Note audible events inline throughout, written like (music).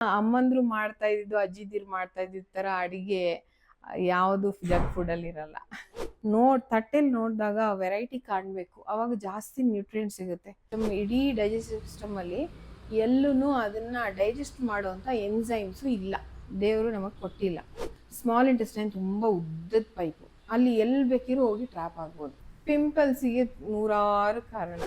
ಅಮ್ಮಂದ್ರು ಮಾಡ್ತಾ ಇದ್ದಿದ್ದು ಅಜ್ಜಿದಿರು ಮಾಡ್ತಾ ಇದ್ದಿದ್ದ ತರ ಅಡಿಗೆ ಯಾವುದು ಜಂಕ್ ಫುಡ್ ಅಲ್ಲಿ ಇರಲ್ಲ. ನೋಡ್ ತಟ್ಟೆಲಿ ನೋಡಿದಾಗ ವೆರೈಟಿ ಕಾಣಬೇಕು. ಅವಾಗ ಜಾಸ್ತಿ ನ್ಯೂಟ್ರಿಯೆಂಟ್ ಸಿಗುತ್ತೆ. ನಮ್ಮ ಇಡೀ ಡೈಜೆಸ್ಟಿವ್ ಸಿಸ್ಟಮ್ ಅಲ್ಲಿ ಎಲ್ಲೂ ಅದನ್ನ ಡೈಜೆಸ್ಟ್ ಮಾಡುವಂತ ಎನ್ಸೈಮ್ಸು ಇಲ್ಲ. ದೇವರು ನಮಗೆ ಕೊಟ್ಟಿಲ್ಲ. ಸ್ಮಾಲ್ ಇಂಟೆಸ್ಟೈನ್ ತುಂಬಾ ಉದ್ದದ ಪೈಪು ಅಲ್ಲಿ ಎಲ್ಲಿ ಬೇಕಿರೋ ಹೋಗಿ ಟ್ರ್ಯಾಪ್ ಆಗ್ಬೋದು. ಪಿಂಪಲ್ಸಿಗೆ ನೂರಾರು ಕಾರಣ.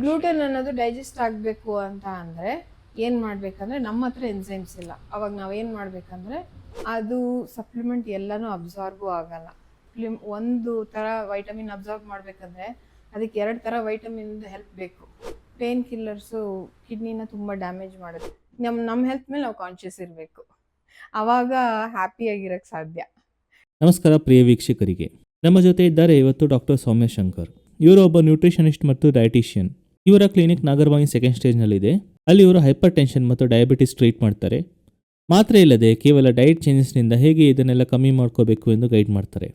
ಗ್ಲೂಟನ್ ಅನ್ನೋದು ಡೈಜೆಸ್ಟ್ ಆಗಬೇಕು ಅಂತ ಅಂದ್ರೆ ಏನ್ ಮಾಡಬೇಕಂದ್ರೆ ನಮ್ಮ ಹತ್ರ ಎನ್ಸೈಮ್ಸ್ ಇಲ್ಲ. ಅವಾಗ ನಾವೇನು ಮಾಡಬೇಕಂದ್ರೆ ಅದು ಸಪ್ಲಿಮೆಂಟ್ ಎಲ್ಲಾನು ಅಬ್ಸಾರ್ಬು ಆಗಲ್ಲ. ಒಂದು ತರ ವೈಟಮಿನ್ ಅಬ್ಸಾರ್ಬ್ ಮಾಡ್ಬೇಕಂದ್ರೆ ಅದಕ್ಕೆ ಎರಡು ತರ ವೈಟಮಿನ್ ಹೆಲ್ಪ್ ಬೇಕು. ಪೇನ್ ಕಿಲ್ಲರ್ಸು ಕಿಡ್ನಿನ ತುಂಬಾ ಡ್ಯಾಮೇಜ್ ಮಾಡುತ್ತೆ. ನಮ್ಮ ನಮ್ಮ ಹೆಲ್ತ್ ಮೇಲೆ ನಾವು ಕಾನ್ಶಿಯಸ್ ಇರಬೇಕು. ಅವಾಗ ಹ್ಯಾಪಿಯಾಗಿರಕ್ಕೆ ಸಾಧ್ಯ. ನಮಸ್ಕಾರ ಪ್ರಿಯ ವೀಕ್ಷಕರಿಗೆ. ನಮ್ಮ ಜೊತೆ ಇದ್ದಾರೆ ಇವತ್ತು ಡಾಕ್ಟರ್ ಸೌಮ್ಯ ಶಂಕರ್. ಇವರು ಒಬ್ಬ ನ್ಯೂಟ್ರಿಷನಿಸ್ಟ್ ಮತ್ತು ಡಯಟಿಷಿಯನ್ ಇವರ ಕ್ಲಿನಿಕ್ ನಾಗರಬಾವಿ ಸೆಕೆಂಡ್ ಸ್ಟೇಜ್ನಲ್ಲಿದೆ ಅಲ್ಲಿ ಇವರು ಹೈಪರ್ ಟೆನ್ಷನ್ ಮತ್ತು ಡಯಾಬಿಟಿಸ್ ಟ್ರೀಟ್ ಮಾಡ್ತಾರೆ. ಮಾತ್ರ ಇಲ್ಲದೆ ಕೇವಲ ಡಯಟ್ ಚೇಂಜಸ್ನಿಂದ ಹೇಗೆ ಇದನ್ನೆಲ್ಲ ಕಮ್ಮಿ ಮಾಡ್ಕೋಬೇಕು ಎಂದು ಗೈಡ್ ಮಾಡ್ತಾರೆ.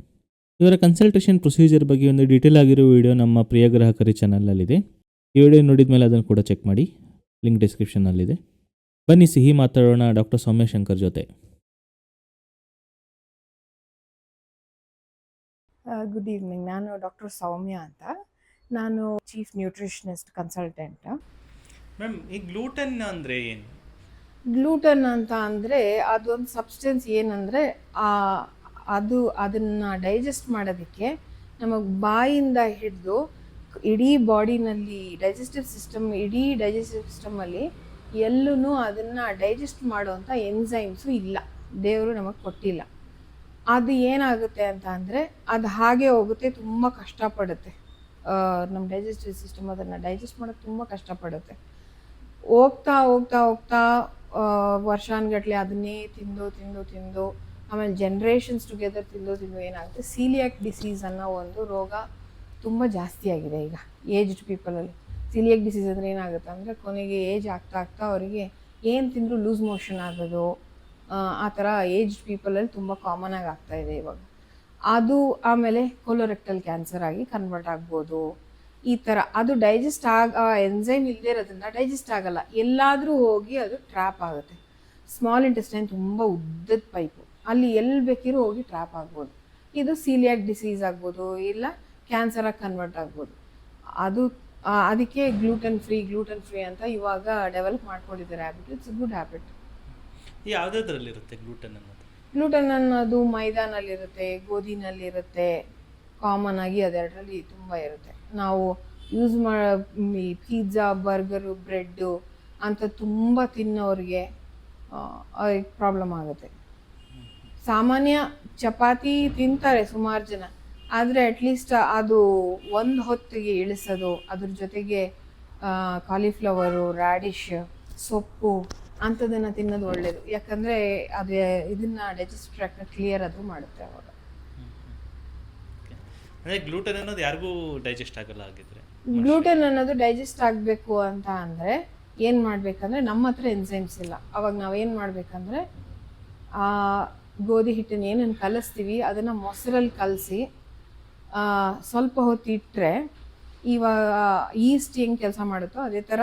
ಇವರ ಕನ್ಸಲ್ಟೇಷನ್ ಪ್ರೊಸೀಜರ್ ಬಗ್ಗೆ ಒಂದು ಡೀಟೇಲ್ ಆಗಿರೋ ವಿಡಿಯೋ ನಮ್ಮ ಪ್ರಿಯ ಗ್ರಾಹಕರಿ ಚಾನಲಲ್ಲಿದೆ ಈ ವಿಡಿಯೋ ನೋಡಿದ ಮೇಲೆ ಅದನ್ನು ಕೂಡ ಚೆಕ್ ಮಾಡಿ. ಲಿಂಕ್ ಡಿಸ್ಕ್ರಿಪ್ಷನ್ನಲ್ಲಿದೆ ಬನ್ನಿ, ಸಿಹಿ ಮಾತಾಡೋಣ ಡಾಕ್ಟರ್ ಸೌಮ್ಯ ಶಂಕರ್ ಜೊತೆ ಗುಡ್ ಈವ್ನಿಂಗ್ ನಾನು ಡಾಕ್ಟರ್ ಸೌಮ್ಯ ಅಂತ. ನಾನು ಚೀಫ್ ನ್ಯೂಟ್ರಿಷನಿಸ್ಟ್ ಕನ್ಸಲ್ಟೆಂಟ್ ಮ್ಯಾಮ್ ಈ ಗ್ಲೂಟನ್ ಅಂದರೆ ಏನು? ಗ್ಲೂಟನ್ ಅಂತ ಅಂದರೆ ಅದೊಂದು ಸಬ್ಸ್ಟೆನ್ಸ್ ಏನಂದರೆ ಅದು ಅದನ್ನು ಡೈಜೆಸ್ಟ್ ಮಾಡೋದಕ್ಕೆ ನಮಗೆ ಬಾಯಿಂದ ಹಿಡಿದು ಇಡೀ ಬಾಡಿನಲ್ಲಿ ಡೈಜೆಸ್ಟಿವ್ ಸಿಸ್ಟಮ್ ಇಡೀ ಡೈಜೆಸ್ಟಿವ್ ಸಿಸ್ಟಮಲ್ಲಿ ಎಲ್ಲೂ ಅದನ್ನು ಡೈಜೆಸ್ಟ್ ಮಾಡುವಂಥ ಎನ್ಸೈಮ್ಸು ಇಲ್ಲ. ದೇವರು ನಮಗೆ ಕೊಟ್ಟಿಲ್ಲ. ಅದು ಏನಾಗುತ್ತೆ ಅಂತ ಅಂದರೆ ಅದು ಹಾಗೆ ಹೋಗುತ್ತೆ ತುಂಬ ಕಷ್ಟಪಡುತ್ತೆ. ನಮ್ಮ ಡೈಜೆಸ್ಟಿವ್ ಸಿಸ್ಟಮ್ ಅದನ್ನು ಡೈಜೆಸ್ಟ್ ಮಾಡೋಕ್ಕೆ ತುಂಬ ಕಷ್ಟಪಡುತ್ತೆ. ಹೋಗ್ತಾ ಹೋಗ್ತಾ ಹೋಗ್ತಾ ವರ್ಷಾನ್ಗಟ್ಲೆ ಅದನ್ನೇ ತಿಂದು ತಿಂದು ತಿಂದು ಆಮೇಲೆ ಜನ್ರೇಷನ್ಸ್ ಟುಗೆದರ್ ತಿಂದು ತಿಂದು ಏನಾಗುತ್ತೆ? ಸೀಲಿಯಾಕ್ ಡಿಸೀಸ್ ಅನ್ನೋ ಒಂದು ರೋಗ ತುಂಬ ಜಾಸ್ತಿ ಆಗಿದೆ ಈಗ ಏಜ್ಡ್ ಪೀಪಲಲ್ಲಿ ಸೀಲಿಯಾಕ್ ಡಿಸೀಸ್ ಅಂದರೆ ಏನಾಗುತ್ತೆ ಅಂದರೆ ಕೊನೆಗೆ ಏಜ್ ಆಗ್ತಾ ಆಗ್ತಾ ಅವರಿಗೆ ಏನು ತಿಂದರೂ ಲೂಸ್ ಮೋಷನ್ ಆಗೋದು ಆ, ಥರ ಏಜ್ಡ್ ಪೀಪಲಲ್ಲಿ ತುಂಬ ಕಾಮನ್ ಆಗಿ ಆಗ್ತಾ ಇದೆ ಇವಾಗ. ಅದು ಆಮೇಲೆ ಕೊಲೊರೆಕ್ಟಲ್ ಕ್ಯಾನ್ಸರ್ ಆಗಿ ಕನ್ವರ್ಟ್ ಆಗ್ಬೋದು. ಈ ಥರ ಅದು ಡೈಜೆಸ್ಟ್ ಆಗ ಎನ್ಸೈಮ್ ಇಲ್ಲದೆ ಇರೋದ್ರಿಂದ ಡೈಜೆಸ್ಟ್ ಆಗಲ್ಲ. ಎಲ್ಲಾದರೂ ಹೋಗಿ ಅದು ಟ್ರ್ಯಾಪ್ ಆಗುತ್ತೆ. ಸ್ಮಾಲ್ ಇಂಟೆಸ್ಟೈನ್ ತುಂಬ ಉದ್ದದ ಪೈಪು ಅಲ್ಲಿ ಎಲ್ಲಿ ಬೇಕಿರೋ ಹೋಗಿ ಟ್ರ್ಯಾಪ್ ಆಗ್ಬೋದು. ಇದು ಸೀಲಿಯಾಕ್ ಡಿಸೀಸ್ ಆಗ್ಬೋದು, ಇಲ್ಲ ಕ್ಯಾನ್ಸರಾಗಿ ಕನ್ವರ್ಟ್ ಆಗ್ಬೋದು. ಅದು ಅದಕ್ಕೆ ಗ್ಲೂಟನ್ ಫ್ರೀ ಗ್ಲೂಟನ್ ಫ್ರೀ ಅಂತ ಇವಾಗ ಡೆವಲಪ್ ಮಾಡ್ಕೊಂಡಿದ್ದಾರೆ ಹ್ಯಾಬಿಟ್ ಇಟ್ಸ್ ಗುಡ್ ಹ್ಯಾಬಿಟ್ ಯಾವುದಾದ್ರಲ್ಲಿರುತ್ತೆ ಗ್ಲೂಟನ್ ಅನ್ನೋದು ಗ್ಲೂಟನ್ ಅನ್ನೋದು ಮೈದಾನಲ್ಲಿರುತ್ತೆ, ಗೋಧಿನಲ್ಲಿರುತ್ತೆ. ಕಾಮನ್ ಆಗಿ ಅದೆರಡರಲ್ಲಿ ತುಂಬ ಇರುತ್ತೆ. ನಾವು ಯೂಸ್ ಮಾಡೋ ಪಿಜ್ಜಾ ಬರ್ಗರು ಬ್ರೆಡ್ಡು ಅಂತ ತುಂಬ ತಿನ್ನೋರಿಗೆ ಪ್ರಾಬ್ಲಮ್ ಆಗುತ್ತೆ. ಸಾಮಾನ್ಯ ಚಪಾತಿ ತಿಂತಾರೆ ಸುಮಾರು ಜನ. ಆದರೆ ಅಟ್ಲೀಸ್ಟ್ ಅದು ಒಂದು ಹೊತ್ತಿಗೆ ಇಳಿಸೋದು, ಅದ್ರ ಜೊತೆಗೆ ಕಾಲಿಫ್ಲವರು ರ್ಯಾಡಿಶ್ ಸೊಪ್ಪು ಅಂಥದ್ದನ್ನು ತಿನ್ನೋದು ಒಳ್ಳೆಯದು ಯಾಕಂದರೆ ಅದು ಇದನ್ನ ಡೈಜೆಸ್ಟ್ ಟ್ರ್ಯಾಕ್ನ ಕ್ಲಿಯರ್ ಅದು ಮಾಡುತ್ತೆ ಅವಾಗ. ಅಂದರೆ ಗ್ಲೂಟನ್ ಅನ್ನೋದು ಯಾರಿಗೂ ಡೈಜೆಸ್ಟ್ ಆಗಲ್ಲ ಆಗಿದ್ರೆ ಗ್ಲೂಟನ್ ಅನ್ನೋದು ಡೈಜೆಸ್ಟ್ ಆಗಬೇಕು ಅಂತ ಅಂದರೆ ಏನು ಮಾಡಬೇಕಂದ್ರೆ ನಮ್ಮ ಹತ್ರ ಎನ್ಸೈಮ್ಸ್ ಇಲ್ಲ. ಅವಾಗ ನಾವೇನು ಮಾಡಬೇಕಂದ್ರೆ ಆ ಗೋಧಿ ಹಿಟ್ಟನ್ನು ಏನನ್ನು ಕಲಿಸ್ತೀವಿ ಅದನ್ನು ಮೊಸರಲ್ಲಿ ಕಲಸಿ ಸ್ವಲ್ಪ ಹೊತ್ತು ಇಟ್ಟರೆ ಇವಾಗ ಈಸ್ಟ್ ಏನು ಕೆಲಸ ಮಾಡುತ್ತೋ ಅದೇ ಥರ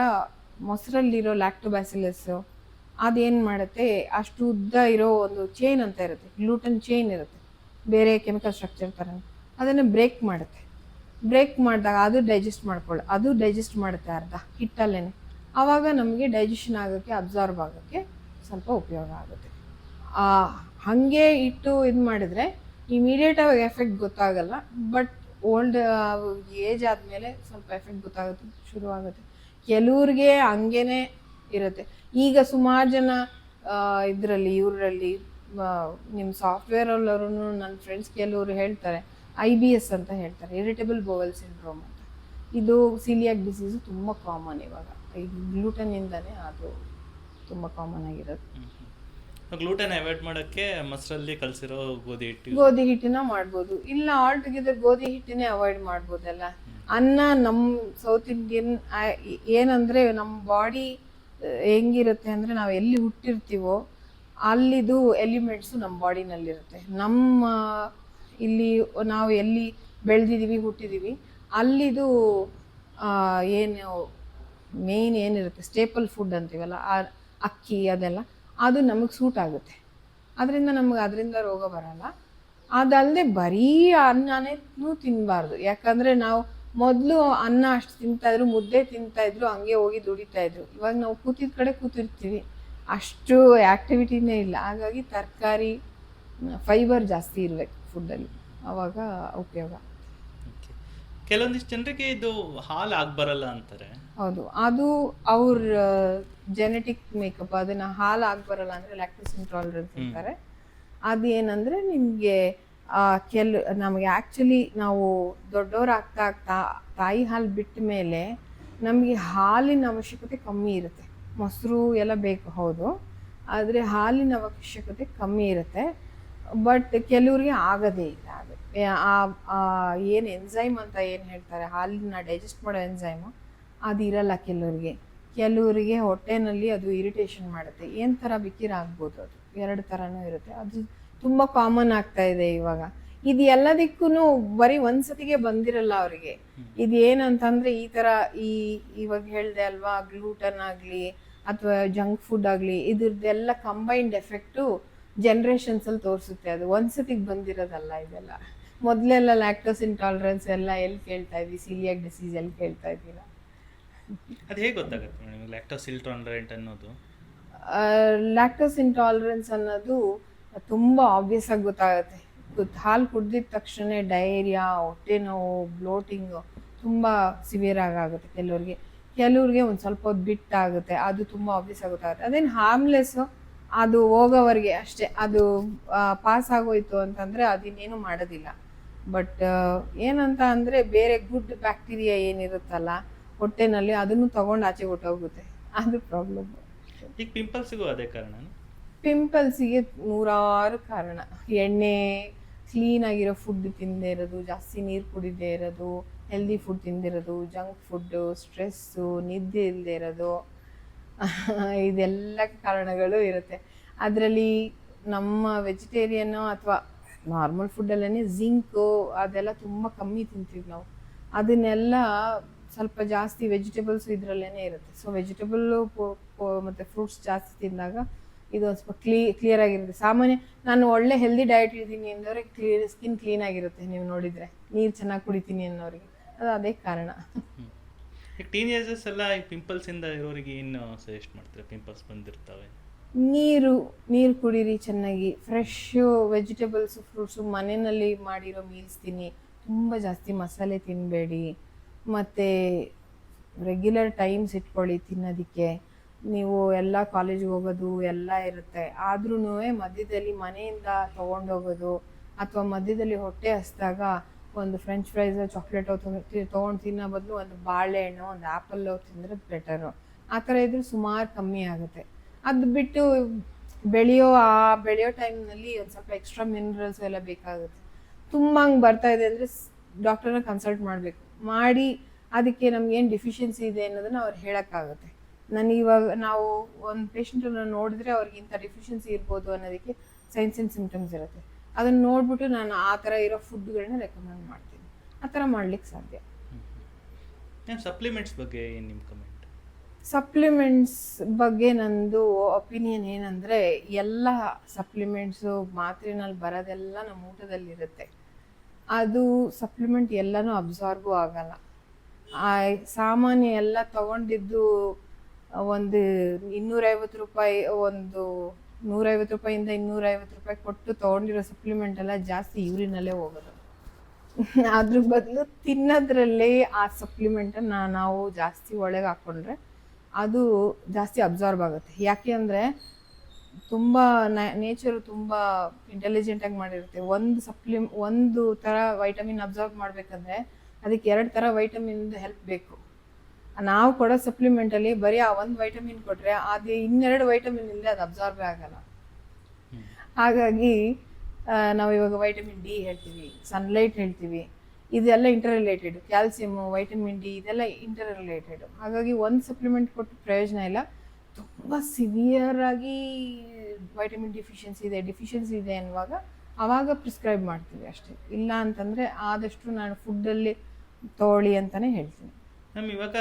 ಮೊಸರಲ್ಲಿರೋ ಲ್ಯಾಕ್ಟೋಬ್ಯಾಸಿಲಸ್ಸು ಅದೇನು ಮಾಡುತ್ತೆ? ಅಷ್ಟು ಉದ್ದ ಇರೋ ಒಂದು ಚೈನ್ ಅಂತ ಇರುತ್ತೆ. ಗ್ಲೂಟನ್ ಚೈನ್ ಇರುತ್ತೆ. ಬೇರೆ ಕೆಮಿಕಲ್ ಸ್ಟ್ರಕ್ಚರ್ ಥರ ಅದನ್ನು ಬ್ರೇಕ್ ಮಾಡುತ್ತೆ. ಬ್ರೇಕ್ ಮಾಡಿದಾಗ ಅದು ಡೈಜೆಸ್ಟ್ ಮಾಡ್ಕೊಳ್ಳಿ, ಅದು ಡೈಜೆಸ್ಟ್ ಮಾಡುತ್ತೆ ಅರ್ಧ ಹಿಟ್ಟಲ್ಲೇ ಆವಾಗ ನಮಗೆ ಡೈಜೆಷನ್ ಆಗೋಕ್ಕೆ ಅಬ್ಸಾರ್ಬ್ ಆಗೋಕ್ಕೆ ಸ್ವಲ್ಪ ಉಪಯೋಗ ಆಗುತ್ತೆ. ಹಾಗೆ ಇಟ್ಟು ಇದು ಮಾಡಿದರೆ ಇಮಿಡಿಯೇಟ್ ಆಗಿ ಎಫೆಕ್ಟ್ ಗೊತ್ತಾಗಲ್ಲ ಬಟ್ ಓಲ್ಡ್ ಏಜ್ ಆದಮೇಲೆ ಸ್ವಲ್ಪ ಎಫೆಕ್ಟ್ ಗೊತ್ತಾಗುತ್ತೆ ಶುರುವಾಗುತ್ತೆ. ಕೆಲವ್ರಿಗೆ ಹಂಗೇನೆ ಇರುತ್ತೆ. ಈಗ ಸುಮಾರು ಜನ ಇದರಲ್ಲಿ ಇವರಲ್ಲಿ ನಿಮ್ಮ ಸಾಫ್ಟ್ವೇರ್ ಅಲ್ಲರೂ ನನ್ನ ಫ್ರೆಂಡ್ಸ್ ಕೆಲವರು ಹೇಳ್ತಾರೆ ಐ ಬಿ ಎಸ್ ಅಂತ ಹೇಳ್ತಾರೆ ಇರಿಟೇಬಲ್ ಬೋವೆಲ್ ಸಿಂಡ್ರೋಮ್ ಅಂತ. ಇದು ಸಿಲಿಯಾಕ್ ಡಿಸೀಸು ತುಂಬ ಕಾಮನ್ ಇವಾಗ. ಈ ಗ್ಲೂಟನಿಂದನೇ ಅದು ತುಂಬ ಕಾಮನ್ ಆಗಿರೋದು. ಗ್ಲೂಟನ್ ಅವಾಯ್ಡ್ ಮಾಡೋಕ್ಕೆ ಮೊಸರಲ್ಲಿ ಕಲಸಿರೋ ಗೋಧಿ ಹಿಟ್ಟು ಗೋಧಿ ಹಿಟ್ಟಿನ ಮಾಡ್ಬೋದು. ಇಲ್ಲ ಆಲ್ ಟುಗೆದರ್ ಗೋಧಿ ಹಿಟ್ಟಿನೇ ಅವಾಯ್ಡ್ ಮಾಡ್ಬೋದಲ್ಲ. ಅನ್ನ ನಮ್ಮ ಸೌತ್ ಇಂಡಿಯನ್ ಏನಂದರೆ ನಮ್ಮ ಬಾಡಿ ಹೆಂಗಿರುತ್ತೆ ಅಂದರೆ ನಾವು ಎಲ್ಲಿ ಹುಟ್ಟಿರ್ತೀವೋ ಅಲ್ಲಿದು ಎಲಿಮೆಂಟ್ಸು ನಮ್ಮ ಬಾಡಿನಲ್ಲಿರುತ್ತೆ. ನಮ್ಮ ಇಲ್ಲಿ ನಾವು ಎಲ್ಲಿ ಬೆಳೆದಿದ್ದೀವಿ, ಹುಟ್ಟಿದ್ದೀವಿ, ಅಲ್ಲಿದು ಏನು ಮೇನ್ ಏನಿರುತ್ತೆ ಸ್ಟೇಪಲ್ ಫುಡ್ ಅಂತೀವಲ್ಲ, ಆ, ಅಕ್ಕಿ ಅದೆಲ್ಲ, ಅದು ನಮಗೆ ಸೂಟ್ ಆಗುತ್ತೆ. ಅದರಿಂದ ನಮಗೆ ಅದರಿಂದ ರೋಗ ಬರಲ್ಲ. ಅದಲ್ಲದೆ ಬರೀ ಅನ್ನನೇ ತಿನ್ನಬಾರ್ದು ಯಾಕಂದರೆ ನಾವು ಮೊದಲು ಅನ್ನ ಅಷ್ಟು ತಿಂತಾಯಿದ್ರು ಮುದ್ದೆ ತಿಂತಾಯಿದ್ರು ಹಂಗೆ ಹೋಗಿ ದುಡಿತಾ ಇದ್ರು ಇವಾಗ ನಾವು ಕೂತಿದ ಕಡೆ ಕೂತಿರ್ತೀವಿ. ಅಷ್ಟು ಆ್ಯಕ್ಟಿವಿಟಿನೇ ಇಲ್ಲ. ಹಾಗಾಗಿ ತರಕಾರಿ ಫೈಬರ್ ಜಾಸ್ತಿ ಇರಬೇಕು ಫುಡ್ಡಲ್ಲಿ ಆವಾಗ ಉಪಯೋಗ. ಕೆಲವೊಂದಿಷ್ಟು ಜನರಿಗೆ ಇದು ಹಾಲು ಆಗ್ಬರಲ್ಲ ಅಂತಾರೆ. ಹೌದು. ಅದು ಅವ್ರ ಜೆನೆಟಿಕ್ ಮೇಕಪ್ ಅದನ್ನ ಹಾಲು ಆಗ್ಬರಲ್ಲ ಅಂದ್ರೆ ಲ್ಯಾಕ್ಟೋಸ್ ಇಂಟಾಲರೆನ್ಸ್ ಅಂತಾರೆ. ಅದು ಏನಂದ್ರೆ ನಿಮಗೆ ಕೆಲ್, ನಮಗೆ ಆ್ಯಕ್ಚುಲಿ ನಾವು ದೊಡ್ಡವ್ರು ಆಗ್ತಾ ತಾಯಿ ಹಾಲು ಬಿಟ್ಟ ಮೇಲೆ ನಮಗೆ ಹಾಲಿನ ಅವಶ್ಯಕತೆ ಕಮ್ಮಿ ಇರುತ್ತೆ. ಮೊಸರು ಎಲ್ಲ ಬೇಕು, ಹೌದು. ಆದರೆ ಹಾಲಿನ ಅವಶ್ಯಕತೆ ಕಮ್ಮಿ ಇರುತ್ತೆ. ಬಟ್ ಕೆಲವ್ರಿಗೆ ಆಗೋದೇ ಇಲ್ಲ ಅದು. ಏನು ಎನ್ಸೈಮ್ ಅಂತ ಏನು ಹೇಳ್ತಾರೆ? ಹಾಲಿನ ಡೈಜೆಸ್ಟ್ ಮಾಡೋ ಎನ್ಸೈಮು ಅದು ಇರಲ್ಲ ಕೆಲವ್ರಿಗೆ. ಕೆಲವರಿಗೆ ಹೊಟ್ಟೆನಲ್ಲಿ ಅದು ಇರಿಟೇಷನ್ ಮಾಡುತ್ತೆ. ಏನು ಥರ ಬಿಕ್ಕಿರ ಆಗ್ಬೋದು ಅದು. ಎರಡು ಥರನೂ ಇರುತ್ತೆ. ಅದು ತುಂಬ ಕಾಮನ್ ಆಗ್ತಾ ಇದೆ ಇವಾಗ. ಇದು ಎಲ್ಲದಕ್ಕೂ ಬರೀ ಒಂದ್ಸತಿಗೆ ಬಂದಿರಲ್ಲ ಅವರಿಗೆ. ಇದು ಏನಂತಂದ್ರೆ ಈ ತರ ಈ ಇವಾಗ ಹೇಳ್ದೆ ಅಲ್ವಾ ಗ್ಲೂಟನ್ ಆಗ್ಲಿ ಅಥವಾ ಜಂಕ್ ಫುಡ್ ಆಗಲಿ ಇದ್ರದ್ದೆಲ್ಲ ಕಂಬೈನ್ಡ್ ಎಫೆಕ್ಟು ಜನ್ರೇಷನ್ಸಲ್ಲಿ ತೋರಿಸುತ್ತೆ ಅದು. ಒಂದ್ಸತಿಗೆ ಬಂದಿರೋದಲ್ಲ ಇದೆಲ್ಲ. ಮೊದಲೆಲ್ಲ ಲ್ಯಾಕ್ಟೋಸ್ ಇಂಟಾಲರೆನ್ಸ್ ಎಲ್ಲ ಎಲ್ಲಿ ಕೇಳ್ತಾ ಇದ್ವಿ? ಸಿಲಿಯಾಕ್ ಡಿಸೀಸ್ ಎಲ್ಲಿ ಕೇಳ್ತಾ ಇದ್ದೀರಾ? ಅದು ಹೇಗೆ ಗೊತ್ತಾಗುತ್ತೆ ಮೇಡಮ್ ಲ್ಯಾಕ್ಟೋಸ್ ಇಲ್ಟಾಲರೆಂಟ್ ಅನ್ನೋದು? ಲ್ಯಾಕ್ಟೋಸ್ ಇಂಟಾಲರೆನ್ಸ್ ಅನ್ನೋದು ತುಂಬ ಆಬ್ವಿಯಸ್ ಆಗಿ ಗೊತ್ತಾಗುತ್ತೆ. ಹಾಲು ಕುಡ್ದಿದ ತಕ್ಷಣ ಡಯೇರಿಯಾ ಹೊಟ್ಟೆ ನೋವು ಬ್ಲೋಟಿಂಗು ತುಂಬ ಸಿವಿಯರ್ ಆಗುತ್ತೆ ಕೆಲವ್ರಿಗೆ. ಕೆಲವ್ರಿಗೆ ಒಂದು ಸ್ವಲ್ಪ ಹೊತ್ತು ಬಿಟ್ಟಾಗುತ್ತೆ ಅದು ತುಂಬ ಆಬ್ವಿಯಸ್ ಆಗುತ್ತೆ ಅದೇನು ಹಾರ್ಮ್ಲೆಸ್ಸು ಅದು ಹೋಗೋವರೆಗೆ ಅಷ್ಟೇ. ಅದು ಪಾಸ್ ಆಗೋಯ್ತು ಅಂತಂದರೆ ಅದಿನ್ನೇನು ಮಾಡೋದಿಲ್ಲ. ಬಟ್, ಏನಂತ ಅಂದರೆ ಬೇರೆ ಗುಡ್ ಬ್ಯಾಕ್ಟೀರಿಯಾ ಏನಿರುತ್ತಲ್ಲ, ಹೊಟ್ಟೆನಲ್ಲಿ ಅದನ್ನು ತಗೊಂಡು ಆಚೆ ಹೊಟ್ಟೋಗುತ್ತೆ ಅದು ಪ್ರಾಬ್ಲಮ್ ಈಗ ಪಿಂಪಲ್ಸಿಗೂ ಅದೇ ಕಾರಣ? ಪಿಂಪಲ್ಸಿಗೆ ನೂರಾರು ಕಾರಣ. ಎಣ್ಣೆ ಕ್ಲೀನಾಗಿರೋ ಫುಡ್ ತಿಂದೇ ಇರೋದು, ಜಾಸ್ತಿ ನೀರು ಕುಡಿದೇ ಇರೋದು ಹೆಲ್ದಿ ಫುಡ್ ತಿಂದಿರೋದು ಜಂಕ್ ಫುಡ್ಡು ಸ್ಟ್ರೆಸ್ಸು ನಿದ್ದೆ ಇಲ್ಲದೆ ಇರೋದು, (laughs) ಇದೆಲ್ಲ ಕಾರಣಗಳು ಇರುತ್ತೆ. ಅದರಲ್ಲಿ ನಮ್ಮ ವೆಜಿಟೇರಿಯನ್ನು ಅಥವಾ ನಾರ್ಮಲ್ ಫುಡ್ಡಲ್ಲೇ ಜಿಂಕು ಅದೆಲ್ಲ ತುಂಬ ಕಮ್ಮಿ ತಿಂತೀವಿ ನಾವು. ಅದನ್ನೆಲ್ಲ ಸ್ವಲ್ಪ ಜಾಸ್ತಿ ವೆಜಿಟೇಬಲ್ಸ್ ಇದರಲ್ಲೇ ಇರುತ್ತೆ. ಸೊ ವೆಜಿಟೇಬಲ್ಲು ಮತ್ತು ಫ್ರೂಟ್ಸ್ ಜಾಸ್ತಿ ತಿಂದಾಗ ಇದು ಸ್ವಲ್ಪ ಕ್ಲೀ ಕ್ಲಿಯರ್ ಆಗಿರುತ್ತೆ. ಸಾಮಾನ್ಯ ನಾನು ಒಳ್ಳೆ ಹೆಲ್ದಿ ಡಯಟ್ ಇದ್ದೀನಿ ಅಂದವ್ರಿಗೆ ಕ್ಲಿಯರ್ ಸ್ಕಿನ್ ಕ್ಲೀನ್ ಆಗಿರುತ್ತೆ ನೀವು ನೋಡಿದರೆ. ನೀರು ಚೆನ್ನಾಗಿ ಕುಡಿತೀನಿ ಅನ್ನೋರಿಗೆ. ಅದು ಅದೇ ಕಾರಣ. ಟೀನೇಜರ್ಸ್ ಎಲ್ಲ ಈ ಪಿಂಪಲ್ಸ್ ಇಂದ ಇರೋರಿಗೆ ಏನು ಸಜೆಸ್ಟ್ ಮಾಡ್ತಾರೆ? ಪಿಂಪಲ್ಸ್ ಬಂದಿರ್ತವೆ. ನೀರು ನೀರು ಕುಡೀರಿ ಚೆನ್ನಾಗಿ. ಫ್ರೆಶ್ ವೆಜಿಟೇಬಲ್ಸ್ ಫ್ರೂಟ್ಸು ಮನೆಯಲ್ಲಿ ಮಾಡಿರೋ ಮೀಲ್ಸ್ ತಿನ್ನಿ. ತುಂಬ ಜಾಸ್ತಿ ಮಸಾಲೆ ತಿನ್ನಬೇಡಿ ಮತ್ತು ರೆಗ್ಯುಲರ್ ಟೈಮ್ಸ್ ಇಟ್ಕೊಳ್ಳಿ ತಿನ್ನೋದಕ್ಕೆ. ನೀವು ಎಲ್ಲ ಕಾಲೇಜಿಗೆ ಹೋಗೋದು ಎಲ್ಲ ಇರುತ್ತೆ. ಆದ್ರೂ ಮಧ್ಯದಲ್ಲಿ ಮನೆಯಿಂದ ತೊಗೊಂಡೋಗೋದು ಅಥವಾ ಮಧ್ಯದಲ್ಲಿ ಹೊಟ್ಟೆ ಹಸ್ದಾಗ ಒಂದು ಫ್ರೆಂಚ್ ಫ್ರೈಸ್ ಚಾಕ್ಲೇಟೋ ತೊಗೊಂಡು ತಿನ್ನೋ ಬದಲು ಒಂದು ಬಾಳೆಹಣ್ಣು, ಒಂದು ಆ್ಯಪಲ್ಲು ತಿಂದರೆ ಬೆಟರು ಆ ಥರ ಇದ್ರೆ ಸುಮಾರು ಕಮ್ಮಿ ಆಗುತ್ತೆ. ಅದು ಬಿಟ್ಟು ಬೆಳೆಯೋ ಆ, ಬೆಳೆಯೋ ಟೈಮ್ನಲ್ಲಿ ಒಂದು ಸ್ವಲ್ಪ ಎಕ್ಸ್ಟ್ರಾ ಮಿನರಲ್ಸ್ ಎಲ್ಲ ಬೇಕಾಗುತ್ತೆ. ತುಂಬ ಹಂಗೆ ಬರ್ತಾ ಇದೆ ಅಂದರೆ ಡಾಕ್ಟರ್ನ ಕನ್ಸಲ್ಟ್ ಮಾಡಬೇಕು. ಮಾಡಿ ಅದಕ್ಕೆ ನಮ್ಗೆ ಏನು ಡಿಫಿಷಿಯನ್ಸಿ ಇದೆ ಅನ್ನೋದನ್ನ ಅವ್ರು ಹೇಳೋಕ್ಕಾಗುತ್ತೆ. ನಾನು ಇವಾಗ ನಾವು ಒಂದು ಪೇಷಂಟನ್ನು ನೋಡಿದ್ರೆ ಅವ್ರಿಗೆ ಇಂಥ ಡಿಫಿಷಿಯನ್ಸಿ ಇರ್ಬೋದು ಅನ್ನೋದಕ್ಕೆ ಸೈನ್ಸ್ ಆ್ಯಂಡ್ ಸಿಮ್ಟಮ್ಸ್ ಇರುತ್ತೆ. ಅದನ್ನು ನೋಡ್ಬಿಟ್ಟು ನಾನು ಆ ಥರ ಇರೋ ಫುಡ್ಗಳನ್ನ ರೆಕಮೆಂಡ್ ಮಾಡ್ತೀನಿ. ಆ ಥರ ಮಾಡ್ಲಿಕ್ಕೆ ಸಾಧ್ಯ. ಸಪ್ಲಿಮೆಂಟ್ಸ್ ಬಗ್ಗೆ ನಿಮ್ಮ ಕಮೆಂಟ್ ಸಪ್ಲಿಮೆಂಟ್ಸ್ ಬಗ್ಗೆ ನಂದು ಒಪಿನಿಯನ್ ಏನಂದರೆ ಎಲ್ಲ ಸಪ್ಲಿಮೆಂಟ್ಸು ಮಾತ್ರೆನಲ್ಲಿ ಬರೋದೆಲ್ಲ ನಮ್ಮ ಊಟದಲ್ಲಿರುತ್ತೆ. ಅದು ಸಪ್ಲಿಮೆಂಟ್ ಎಲ್ಲನೂ ಅಬ್ಸಾರ್ಬು ಆಗಲ್ಲ. ಆ ಸಾಮಾನ್ಯ ಎಲ್ಲ ತಗೊಂಡಿದ್ದು ಒಂದು ಇನ್ನೂರೈವತ್ತು ರೂಪಾಯಿ, ಒಂದು ನೂರೈವತ್ತು ರೂಪಾಯಿಂದ ಇನ್ನೂರೈವತ್ತು ರೂಪಾಯಿ ಕೊಟ್ಟು ತೊಗೊಂಡಿರೋ ಸಪ್ಲಿಮೆಂಟ್ ಎಲ್ಲ ಜಾಸ್ತಿ ಯೂರಿನಲ್ಲೇ ಹೋಗೋದು. ಅದ್ರ ಬದಲು ತಿನ್ನೋದ್ರಲ್ಲೇ ಆ ಸಪ್ಲಿಮೆಂಟನ್ನು ನಾವು ಜಾಸ್ತಿ ಒಳಗೆ ಹಾಕ್ಕೊಂಡ್ರೆ ಅದು ಜಾಸ್ತಿ ಅಬ್ಸಾರ್ಬ್ ಆಗುತ್ತೆ. ಯಾಕೆ ಅಂದರೆ ತುಂಬ ನೇಚರು ತುಂಬ ಇಂಟೆಲಿಜೆಂಟಾಗಿ ಮಾಡಿರುತ್ತೆ. ಒಂದು ಸಪ್ಲಿ ಒಂದು ಥರ ವೈಟಮಿನ್ ಅಬ್ಸಾರ್ಬ್ ಮಾಡಬೇಕಂದ್ರೆ ಅದಕ್ಕೆ ಎರಡು ಥರ ವೈಟಮಿನ್ ಹೆಲ್ಪ್ ಬೇಕು. ನಾವು ಕೊಡೋ ಸಪ್ಲಿಮೆಂಟಲ್ಲಿ ಬರೀ ಆ ಒಂದು ವೈಟಮಿನ್ ಕೊಟ್ಟರೆ ಅದು ಇನ್ನೆರಡು ವೈಟಮಿನ್ ಇಲ್ಲದೆ ಅದು ಅಬ್ಸಾರ್ಬ್ ಆಗಲ್ಲ. ಹಾಗಾಗಿ ನಾವು ಇವಾಗ ವೈಟಮಿನ್ ಡಿ ಹೇಳ್ತೀವಿ ಸನ್ಲೈಟ್ ಹೇಳ್ತೀವಿ ಇದೆಲ್ಲ interrelated calcium vitamin D ಇದೆಲ್ಲ ಇಂಟರ್ ರಿಲೇಟೆಡ್ ಹಾಗಾಗಿ ಒಂದು ಸಪ್ಲಿಮೆಂಟ್ ಕೊಟ್ಟು ಪ್ರಯೋಜನ ಇಲ್ಲ. ತುಂಬ ಸಿವಿಯರ್ ಆಗಿ ವೈಟಮಿನ್ ಡಿಫಿಷಿಯನ್ಸಿ ಇದೆ ಡಿಫಿಷಿಯನ್ಸಿ ಇದೆ ಅನ್ನುವಾಗ ಆವಾಗ ಪ್ರಿಸ್ಕ್ರೈಬ್ ಮಾಡ್ತೀವಿ ಅಷ್ಟೇ. ಇಲ್ಲ ಅಂತಂದರೆ ಆದಷ್ಟು ನಾನು ಫುಡ್ಡಲ್ಲಿ ತಗೊಳ್ಳಿ ಅಂತಲೇ ಹೇಳ್ತೀನಿ. ಮ್ಯಾಮ್ ಇವಾಗ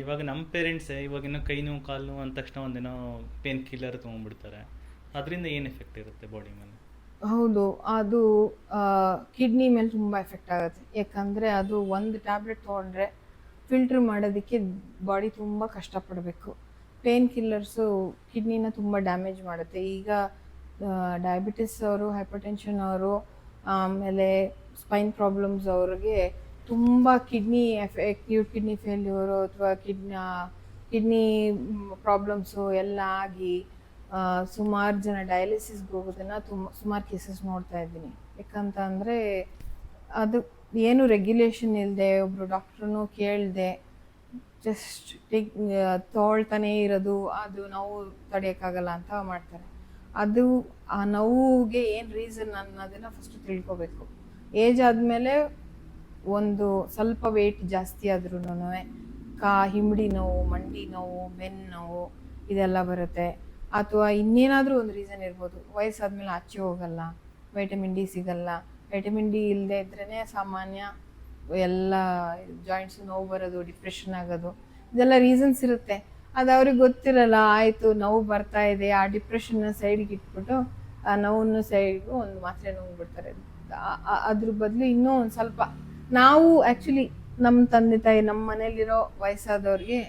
ಇವಾಗ ನಮ್ಮ ಪೇರೆಂಟ್ಸೇ ಇವಾಗಿನ ಕೈ ನೋವು ಕಾಲು ನೋವು ಅಂದ ತಕ್ಷಣ ಒಂದೇನೋ ಪೇನ್ ಕಿಲ್ಲರ್ ತೊಗೊಂಡ್ಬಿಡ್ತಾರೆ. ಅದರಿಂದ ಏನು ಎಫೆಕ್ಟ್ ಇರುತ್ತೆ ಬಾಡಿ ಮೇಲೆ? ಹೌದು, ಅದು ಕಿಡ್ನಿ ಮೇಲೆ ತುಂಬ ಎಫೆಕ್ಟ್ ಆಗುತ್ತೆ. ಯಾಕಂದರೆ ಅದು ಒಂದು ಟ್ಯಾಬ್ಲೆಟ್ ತೊಗೊಂಡ್ರೆ ಫಿಲ್ಟ್ರ್ ಮಾಡೋದಕ್ಕೆ ಬಾಡಿ ತುಂಬ ಕಷ್ಟಪಡಬೇಕು. ಪೇನ್ ಕಿಲ್ಲರ್ಸು ಕಿಡ್ನಿನ ತುಂಬ ಡ್ಯಾಮೇಜ್ ಮಾಡುತ್ತೆ. ಈಗ ಡಯಾಬಿಟಿಸ್ ಅವರು ಹೈಪರ್ಟೆನ್ಷನ್ ಅವರು, ಆಮೇಲೆ ಸ್ಪೈನ್ ಪ್ರಾಬ್ಲಮ್ಸ್ ಅವ್ರಿಗೆ ತುಂಬ ಕಿಡ್ನಿ ಎಫೆಕ್ಟಿವ್ ಕಿಡ್ನಿ ಫೇಲ್ಯೂರು ಅಥವಾ ಕಿಡ್ನ ಕಿಡ್ನಿ ಪ್ರಾಬ್ಲಮ್ಸು ಎಲ್ಲ ಆಗಿ ಸುಮಾರು ಜನ ಡಯಾಲಿಸಿಸ್ಗೆ ಹೋಗೋದನ್ನು ತುಂಬ, ಸುಮಾರು ಕೇಸಸ್ ನೋಡ್ತಾ ಇದ್ದೀನಿ. ಯಾಕಂತ ಅಂದರೆ ಅದು ಏನು ರೆಗ್ಯುಲೇಷನ್ ಇಲ್ಲದೆ ಒಬ್ಬರು ಡಾಕ್ಟ್ರನ್ನು ಕೇಳದೆ ಜಸ್ಟ್ ಟೇಕ್ ತೋಳ್ತಾನೇ ಇರೋದು, ಅದು ನೋವು ತಡೆಯೋಕ್ಕಾಗಲ್ಲ ಅಂತ ಮಾಡ್ತಾರೆ. ಅದು, ಆ ನೋವಿಗೆ ಏನು ರೀಸನ್ ಅನ್ನೋದನ್ನು ಫಸ್ಟ್ ತಿಳ್ಕೊಬೇಕು. ಏಜ್ ಆದಮೇಲೆ ಒಂದು ಸ್ವಲ್ಪ ವೇಟ್ ಜಾಸ್ತಿ ಆದ್ರೂ ಕಾ ಹಿಂಬಡಿ ನೋವು, ಮಂಡಿ ನೋವು, ಬೆನ್ನು ನೋವು ಇದೆಲ್ಲ ಬರುತ್ತೆ. ಅಥವಾ ಇನ್ನೇನಾದರೂ ಒಂದು ರೀಸನ್ ಇರ್ಬೋದು. ವಯಸ್ಸಾದ್ಮೇಲೆ ಆಚೆ ಹೋಗಲ್ಲ ವೈಟಮಿನ್ ಡಿ ಸಿಗಲ್ಲ. ವೈಟಮಿನ್ ಡಿ ಇಲ್ಲದೆ ಇದ್ರೇ ಸಾಮಾನ್ಯ ಎಲ್ಲ ಜಾಯಿಂಟ್ಸ್ ನೋವು ಬರೋದು ಡಿಪ್ರೆಷನ್ ಆಗೋದು, ಇದೆಲ್ಲ ರೀಸನ್ಸ್ ಇರುತ್ತೆ. ಅದು ಅವ್ರಿಗೆ ಗೊತ್ತಿರಲ್ಲ, ಆಯಿತು, ನೋವು ಬರ್ತಾ ಇದೆ, ಆ ಡಿಪ್ರೆಷನ್ನ ಸೈಡ್ಗೆ ಇಟ್ಬಿಟ್ಟು, ಆ ನೋವನ್ನು ಸೈಡ್ಗೂ ಒಂದು ಮಾತ್ರೆ ನೋವು ಬಿಡ್ತಾರೆ ಅದ್ರ ಬದಲು ಇನ್ನೂ ಒಂದು ಸ್ವಲ್ಪ ನಾವು ಆ್ಯಕ್ಚುಲಿ ನಮ್ಮ ತಂದೆ ತಾಯಿ ನಮ್ಮ ಮನೇಲಿರೋ ವಯಸ್ಸಾದವ್ರಿಗೆ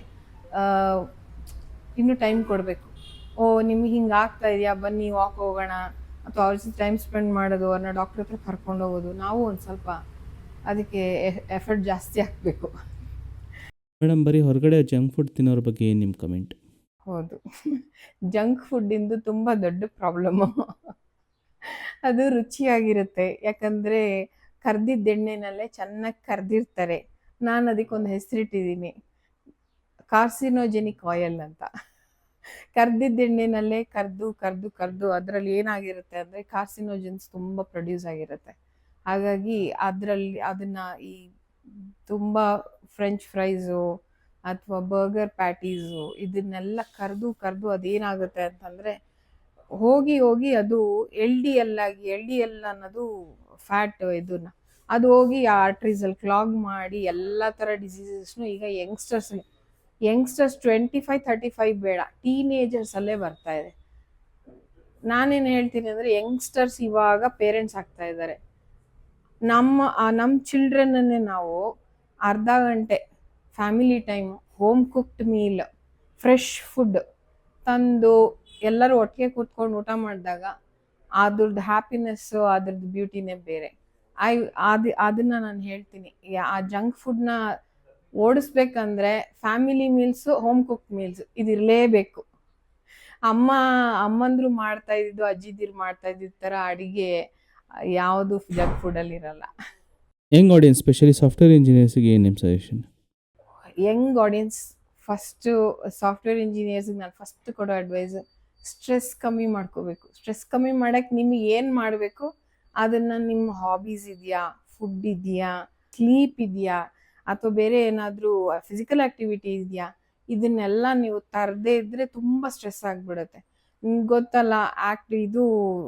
ಇನ್ನೂ ಟೈಮ್ ಕೊಡಬೇಕು. ಓ ನಿಮ್ಗೆ ಹಿಂಗೆ ಆಗ್ತಾ ಇದೆಯಾ? ಬನ್ನಿ ವಾಕ್ ಹೋಗೋಣ. ಅಥವಾ ಅವ್ರ ಜೊತೆ ಟೈಮ್ ಸ್ಪೆಂಡ್ ಮಾಡೋದು ಅವ್ರನ್ನ ಡಾಕ್ಟ್ರ್ ಹತ್ರ ಕರ್ಕೊಂಡು ಹೋಗೋದು. ನಾವು ಒಂದು ಸ್ವಲ್ಪ ಅದಕ್ಕೆ ಎಫರ್ಟ್ ಜಾಸ್ತಿ ಹಾಕಬೇಕು. ಮೇಡಮ್ ಬರೀ ಹೊರಗಡೆ ಜಂಕ್ ಫುಡ್ ತಿನ್ನೋರ ಬಗ್ಗೆ ಏನು ನಿಮ್ಮ ಕಮೆಂಟ್ ಹೌದು. ಜಂಕ್ ಫುಡ್ಡಿಂದು ತುಂಬ ದೊಡ್ಡ ಪ್ರಾಬ್ಲಮ್ಮು ಅದು ರುಚಿಯಾಗಿರುತ್ತೆ. ಯಾಕಂದರೆ ಕರ್ದಿದ್ದ ಎಣ್ಣೆನಲ್ಲೇ ಚೆನ್ನಾಗಿ ಕರ್ದಿರ್ತಾರೆ. ನಾನು ಅದಕ್ಕೊಂದು ಹೆಸರಿಟ್ಟಿದ್ದೀನಿ ಕಾರ್ಸಿನೋಜೆನಿಕ್ ಆಯಿಲ್ ಅಂತ. ಕರ್ದಿದ್ದ ಎಣ್ಣೆನಲ್ಲೇ ಕರೆದು ಕರೆದು ಕರೆದು ಅದರಲ್ಲಿ ಏನಾಗಿರುತ್ತೆ ಅಂದರೆ ಕಾರ್ಸಿನೋಜನ್ಸ್ ತುಂಬ ಪ್ರೊಡ್ಯೂಸ್ ಆಗಿರುತ್ತೆ. ಹಾಗಾಗಿ ಅದರಲ್ಲಿ ಅದನ್ನು ಈ ತುಂಬ ಫ್ರೆಂಚ್ ಫ್ರೈಸು ಅಥವಾ ಬರ್ಗರ್ ಪ್ಯಾಟೀಸು ಇದನ್ನೆಲ್ಲ ಕರೆದು ಕರೆದು ಅದೇನಾಗುತ್ತೆ ಅಂತಂದರೆ ಹೋಗಿ ಹೋಗಿ ಅದು ಎಲ್ ಡಿ ಎಲ್ ಆಗಿ, ಎಲ್ ಡಿ ಎಲ್ ಅನ್ನೋದು ಫ್ಯಾಟ್ ಇದನ್ನ. ಅದು ಹೋಗಿ ಆರ್ಟ್ರೀಸಲ್ಲಿ ಕ್ಲಾಗ್ ಮಾಡಿ ಎಲ್ಲ ಥರ ಡಿಸೀಸಸ್ನು ಈಗ youngsters youngsters twenty five thirty five ಬೇಡ ಟೀನೇಜರ್ಸಲ್ಲೇ ಬರ್ತಾ ಇದೆ. ನಾನೇನು ಹೇಳ್ತೀನಿ ಅಂದರೆ ಯಂಗ್ಸ್ಟರ್ಸ್ ಇವಾಗ ಪೇರೆಂಟ್ಸ್ ಆಗ್ತಾ ಇದ್ದಾರೆ. ನಮ್ಮ, ಆ ನಮ್ಮ ಚಿಲ್ಡ್ರನ್ನನ್ನೇ ನಾವು ಅರ್ಧ ಗಂಟೆ family time home cooked meal fresh food ತಂದು ಎಲ್ಲರೂ ಒಟ್ಟಿಗೆ ಕೂತ್ಕೊಂಡು ಊಟ ಮಾಡಿದಾಗ ಅದ್ರದ್ದು ಹ್ಯಾಪಿನೆಸ್ಸು ಅದ್ರದ್ದು ಬ್ಯೂಟಿನೇ ಬೇರೆ. ಐ ಅದು ಅದನ್ನ ನಾನು ಹೇಳ್ತೀನಿ. ಆ ಜಂಕ್ ಫುಡ್ನ ಓಡಿಸ್ಬೇಕಂದ್ರೆ family meals home cook meals ಇದಿರಲೇಬೇಕು ಅಮ್ಮ ಅಮ್ಮಂದ್ರು ಮಾಡ್ತಾ ಇದ್ದಿದ್ದು ಅಜ್ಜಿದಿರು ಮಾಡ್ತಾ ಇದ್ದಿದ್ದ ಥರ ಅಡಿಗೆ ಯಾವುದು ಜಂಕ್ ಫುಡಲ್ಲಿ ಇರಲ್ಲ. ಯಂಗ್ ಆಡಿಯನ್ಸ್ ಸ್ಪೆಷಲಿ ಸಾಫ್ಟ್ವೇರ್ ಇಂಜಿನಿಯರ್ಸ್ಗೆ ಏನು ನಿಮ್ಮ suggestion young audience first software ಇಂಜಿನಿಯರ್ಸ್ಗೆ ನಾನು ಫಸ್ಟ್ ಕೊಡೋ ಅಡ್ವೈಸ್ ಸ್ಟ್ರೆಸ್ ಕಮ್ಮಿ ಮಾಡ್ಕೋಬೇಕು. ಸ್ಟ್ರೆಸ್ ಕಮ್ಮಿ ಮಾಡೋಕ್ಕೆ ನಿಮಗೆ ಏನು ಮಾಡಬೇಕು? ಅದನ್ನು ನಿಮ್ಮ ಹಾಬೀಸ್ ಇದೆಯಾ? ಫುಡ್ ಇದೆಯಾ? ಸ್ಲೀಪ್ ಇದೆಯಾ? ಅಥವಾ ಬೇರೆ ಏನಾದರೂ ಫಿಸಿಕಲ್ ಆ್ಯಕ್ಟಿವಿಟಿ ಇದೆಯಾ? ಇದನ್ನೆಲ್ಲ ನೀವು ತರದೇ ಇದ್ದರೆ ತುಂಬ ಸ್ಟ್ರೆಸ್ ಆಗಿಬಿಡುತ್ತೆ. ನಿಮ್ಗೆ ಗೊತ್ತಲ್ಲ ಆ್ಯಕ್ಟ್ ಇದು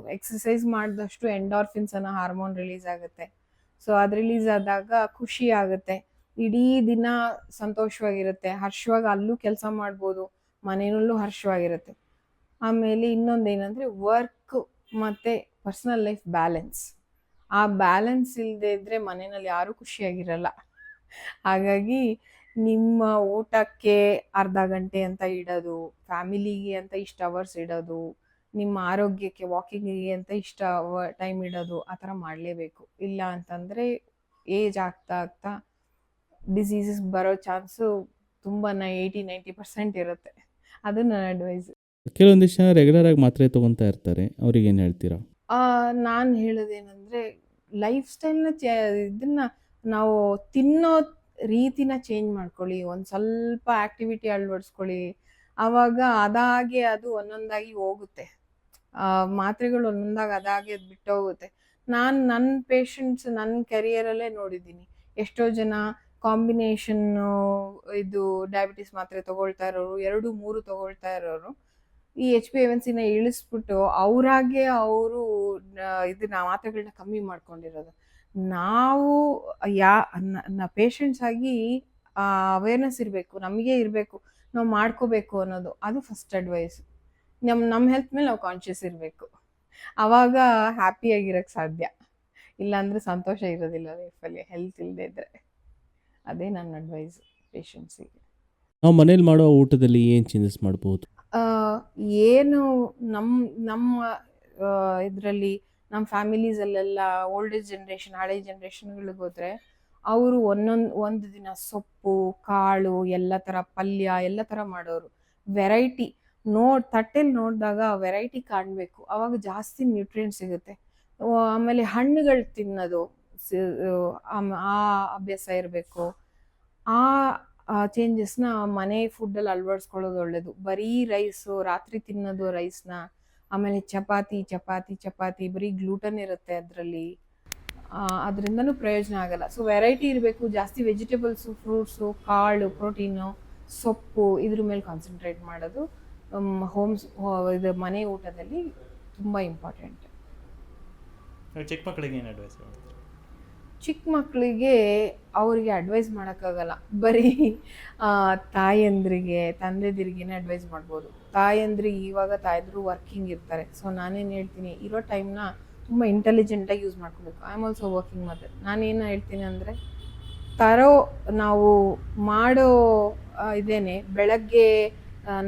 ಎಕ್ಸಸೈಸ್ ಮಾಡಿದಷ್ಟು ಎಂಡಾರ್ಫಿನ್ಸ್ ಅನ್ನೋ ಹಾರ್ಮೋನ್ ರಿಲೀಸ್ ಆಗುತ್ತೆ. ಸೊ ಅದು ರಿಲೀಸ್ ಆದಾಗ ಖುಷಿ ಆಗುತ್ತೆ. ಇಡೀ ದಿನ ಸಂತೋಷವಾಗಿರುತ್ತೆ. ಹರ್ಷವಾಗಿ ಅಲ್ಲೂ ಕೆಲಸ ಮಾಡ್ಬೋದು. ಮನೆಯಲ್ಲೂ ಹರ್ಷವಾಗಿರುತ್ತೆ. ಆಮೇಲೆ ಇನ್ನೊಂದು ಏನಂದರೆ ವರ್ಕ್ ಮತ್ತು ಪರ್ಸ್ನಲ್ ಲೈಫ್ ಬ್ಯಾಲೆನ್ಸ್ ಆ ಬ್ಯಾಲೆನ್ಸ್ ಇಲ್ಲದೆ ಇದ್ದರೆ ಮನೆಯಲ್ಲಿ ಯಾರೂ ಖುಷಿಯಾಗಿರಲ್ಲ. ಹಾಗಾಗಿ ನಿಮ್ಮ ಊಟಕ್ಕೆ ಅರ್ಧ ಗಂಟೆ ಅಂತ ಇಡೋದು ಫ್ಯಾಮಿಲಿಗೆ ಅಂತ ಇಷ್ಟು ಅವರ್ಸ್ ಇಡೋದು, ನಿಮ್ಮ ಆರೋಗ್ಯಕ್ಕೆ ವಾಕಿಂಗಿಗೆ ಅಂತ ಇಷ್ಟ ಟೈಮ್ ಇಡೋದು, ಆ ಥರ ಮಾಡಲೇಬೇಕು. ಇಲ್ಲ ಅಂತಂದರೆ ಏಜ್ ಆಗ್ತಾ ಆಗ್ತಾ ಡಿಸೀಸಸ್ ಬರೋ ಚಾನ್ಸು ತುಂಬ ಏಯ್ಟಿ ನೈಂಟಿ ಪರ್ಸೆಂಟ್ ಇರುತ್ತೆ. ಅದು ನನ್ನ ಅಡ್ವೈಸ್ ಕೆಲವೊಂದಿಷ್ಟು ಜನ ರೆಗ್ಯುಲರ್ ಆಗಿ ಮಾತ್ರೆ ತೊಗೊತಾ ಇರ್ತಾರೆ. ಅವ್ರಿಗೆ ಏನು ಹೇಳ್ತೀರಾ? ನಾನು ಹೇಳೋದೇನೆಂದರೆ ಲೈಫ್ ಸ್ಟೈಲ್ನ ಚೇ ಇದನ್ನು ನಾವು ತಿನ್ನೋ ರೀತಿನ ಚೇಂಜ್ ಮಾಡ್ಕೊಳ್ಳಿ. ಒಂದು ಸ್ವಲ್ಪ ಆಕ್ಟಿವಿಟಿ ಅಳವಡಿಸ್ಕೊಳ್ಳಿ. ಆವಾಗ ಅದಾಗೆ ಅದು ಒಂದೊಂದಾಗಿ ಹೋಗುತ್ತೆ. ಆ, ಮಾತ್ರೆಗಳು ಒಂದೊಂದಾಗಿ ಅದಾಗೆ ಅದು ಬಿಟ್ಟೋಗುತ್ತೆ ನಾನು ನನ್ನ ಪೇಷಂಟ್ಸ್ ನನ್ನ ಕೆರಿಯರಲ್ಲೇ ನೋಡಿದ್ದೀನಿ. ಎಷ್ಟೋ ಜನ ಕಾಂಬಿನೇಷನ್ನು ಇದು ಡಯಾಬಿಟಿಸ್ ಮಾತ್ರೆ ತಗೊಳ್ತಾ ಇರೋರು ಎರಡು ಮೂರು ತಗೊಳ್ತಾ ಇರೋರು. ಈ ಎಚ್ ಪಿ ಎನ್ ಸಿನ ಇಳಿಸ್ಬಿಟ್ಟು ಅವರಾಗೆ ಅವರು ಇದನ್ನ ಮಾತ್ರೆಗಳನ್ನ ಕಮ್ಮಿ ಮಾಡ್ಕೊಂಡಿರೋದು. ನಾವು, ಯಾ ಪೇಷಂಟ್ಸ್ ಆಗಿ ಅವೇರ್ನೆಸ್ ಇರಬೇಕು, ನಮಗೆ ಇರಬೇಕು, ನಾವು ಮಾಡ್ಕೋಬೇಕು ಅನ್ನೋದು. ಅದು ಫಸ್ಟ್ ಅಡ್ವೈಸ್ ನಮ್ಮ ನಮ್ಮ ಹೆಲ್ತ್ ಮೇಲೆ ನಾವು ಕಾನ್ಷಿಯಸ್ ಇರಬೇಕು. ಆವಾಗ ಹ್ಯಾಪಿಯಾಗಿರೋಕ್ಕೆ ಸಾಧ್ಯ. ಇಲ್ಲಾಂದರೆ ಸಂತೋಷ ಇರೋದಿಲ್ಲ ಲೈಫಲ್ಲಿ ಹೆಲ್ತ್ ಇಲ್ಲದೆ ಇದ್ದರೆ ಅದೇ ನನ್ನ ಅಡ್ವೈಸ್ ಪೇಷಂಟ್ಸಿಗೆ ನಾವು ಮನೇಲಿ ಮಾಡೋ ಊಟದಲ್ಲಿ ಏನು ಚೇಂಜಸ್ ಮಾಡ್ಬೋದು? ಏನು ನಮ್ಮ ನಮ್ಮ ಇದರಲ್ಲಿ ನಮ್ಮ ಫ್ಯಾಮಿಲೀಸಲ್ಲೆಲ್ಲ ಓಲ್ಡ್ ಏಜ್ ಜನ್ರೇಷನ್ ಹಳೆ ಜನ್ರೇಷನ್ಗಳಿಗೆ ಹೋದ್ರೆ ಅವರು ಒಂದೊಂದು, ಒಂದು ದಿನ ಸೊಪ್ಪು, ಕಾಳು, ಎಲ್ಲ ಥರ ಪಲ್ಯ, ಎಲ್ಲ ಥರ ಮಾಡೋರು. ವೆರೈಟಿ ನೋಡ್, ತಟ್ಟೆಲಿ ನೋಡಿದಾಗ ವೆರೈಟಿ ಕಾಣಬೇಕು. ಅವಾಗ ಜಾಸ್ತಿ ನ್ಯೂಟ್ರಿಯೆಂಟ್ ಸಿಗುತ್ತೆ. ಆಮೇಲೆ ಹಣ್ಣುಗಳು ತಿನ್ನೋದು ಆ ಅಭ್ಯಾಸ ಇರಬೇಕು. ಆ ಚೇಂಜಸ್ನ ಮನೆ ಫುಡ್ಡಲ್ಲಿ ಅಳವಡಿಸ್ಕೊಳ್ಳೋದು ಒಳ್ಳೇದು. ಬರೀ ರೈಸು ರಾತ್ರಿ ತಿನ್ನೋದು ರೈಸ್ನ ಆಮೇಲೆ ಚಪಾತಿ ಚಪಾತಿ ಚಪಾತಿ, ಬರೀ ಗ್ಲೂಟನ್ ಇರುತ್ತೆ ಅದರಲ್ಲಿ. ಅದರಿಂದನೂ ಪ್ರಯೋಜನ ಆಗಲ್ಲ. ಸೊ ವೆರೈಟಿ ಇರಬೇಕು, ಜಾಸ್ತಿ ವೆಜಿಟೇಬಲ್ಸು ಫ್ರೂಟ್ಸು ಕಾಳು ಪ್ರೋಟೀನು ಸೊಪ್ಪು ಇದ್ರ ಮೇಲೆ ಕಾನ್ಸಂಟ್ರೇಟ್ ಮಾಡೋದು ಹೋಮ್ಸ್ ಇದು ಮನೆ ಊಟದಲ್ಲಿ ತುಂಬ ಇಂಪಾರ್ಟೆಂಟ್ ಚಿಕ್ಕ ಮಕ್ಕಳಿಗೆ ಏನು ಅಡ್ವೈಸ್ ಚಿಕ್ಕ ಮಕ್ಕಳಿಗೆ ಅವರಿಗೆ ಅಡ್ವೈಸ್ ಮಾಡೋಕ್ಕಾಗಲ್ಲ. ಬರೀ ತಾಯಂದ್ರಿಗೆ, ತಂದೆದಿರಿಗೇನೆ ಅಡ್ವೈಸ್ ಮಾಡ್ಬೋದು. ತಾಯಂದ್ರಿಗೆ ಇವಾಗ ತಾಯಂದ್ರು ವರ್ಕಿಂಗ್ ಇರ್ತಾರೆ. ಸೊ ನಾನೇನು ಹೇಳ್ತೀನಿ, ಇರೋ ಟೈಮ್ನ ತುಂಬ ಇಂಟೆಲಿಜೆಂಟಾಗಿ ಯೂಸ್ ಮಾಡ್ಕೋಬೇಕು. I am also working mother ನಾನೇನು ಹೇಳ್ತೀನಿ ಅಂದರೆ, ತರೋ, ನಾವು ಮಾಡೋ ಇದೇನೆ, ಬೆಳಗ್ಗೆ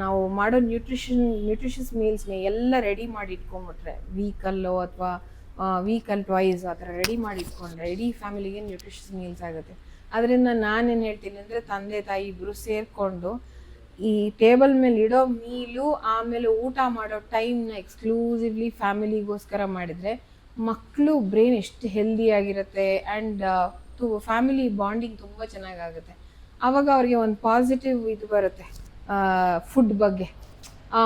ನಾವು ಮಾಡೋ ನ್ಯೂಟ್ರಿಷನ್ ನ್ಯೂಟ್ರಿಷಸ್ ಮೀಲ್ಸ್ನೇ ಎಲ್ಲ ರೆಡಿ ಮಾಡಿ ಇಟ್ಕೊಂಬಿಟ್ರೆ ವೀಕಲ್ಲೋ ಅಥವಾ ವೀಕಲ್ ಟ್ವೈಸ್ ಆ ಥರ ರೆಡಿ ಮಾಡಿ ಇಟ್ಕೊಂಡ್ರೆ ಇಡೀ ಫ್ಯಾಮಿಲಿಗೆ ನ್ಯೂಟ್ರಿಷಸ್ ಮೀಲ್ಸ್ ಆಗುತ್ತೆ. ಅದರಿಂದ ನಾನೇನು ಹೇಳ್ತೀನಿ ಅಂದರೆ ತಂದೆ, ತಾಯಿ ಇಬ್ಬರು ಸೇರಿಕೊಂಡು ಈ ಟೇಬಲ್ ಮೇಲೆ ಇಡೋ ಮೀಲು ಆಮೇಲೆ ಊಟ ಮಾಡೋ ಟೈಮ್ನ ಎಕ್ಸ್ಕ್ಲೂಸಿವ್ಲಿ ಫ್ಯಾಮಿಲಿಗೋಸ್ಕರ ಮಾಡಿದರೆ ಮಕ್ಕಳು ಬ್ರೈನ್ ಎಷ್ಟು ಹೆಲ್ದಿ ಆಗಿರುತ್ತೆ ಆ್ಯಂಡ್ ತು ಫ್ಯಾಮಿಲಿ ಬಾಂಡಿಂಗ್ ತುಂಬ ಚೆನ್ನಾಗಾಗುತ್ತೆ ಆವಾಗ ಅವ್ರಿಗೆ ಒಂದು ಪಾಸಿಟಿವ್ ಇದು ಬರುತ್ತೆ ಫುಡ್ ಬಗ್ಗೆ. ಆ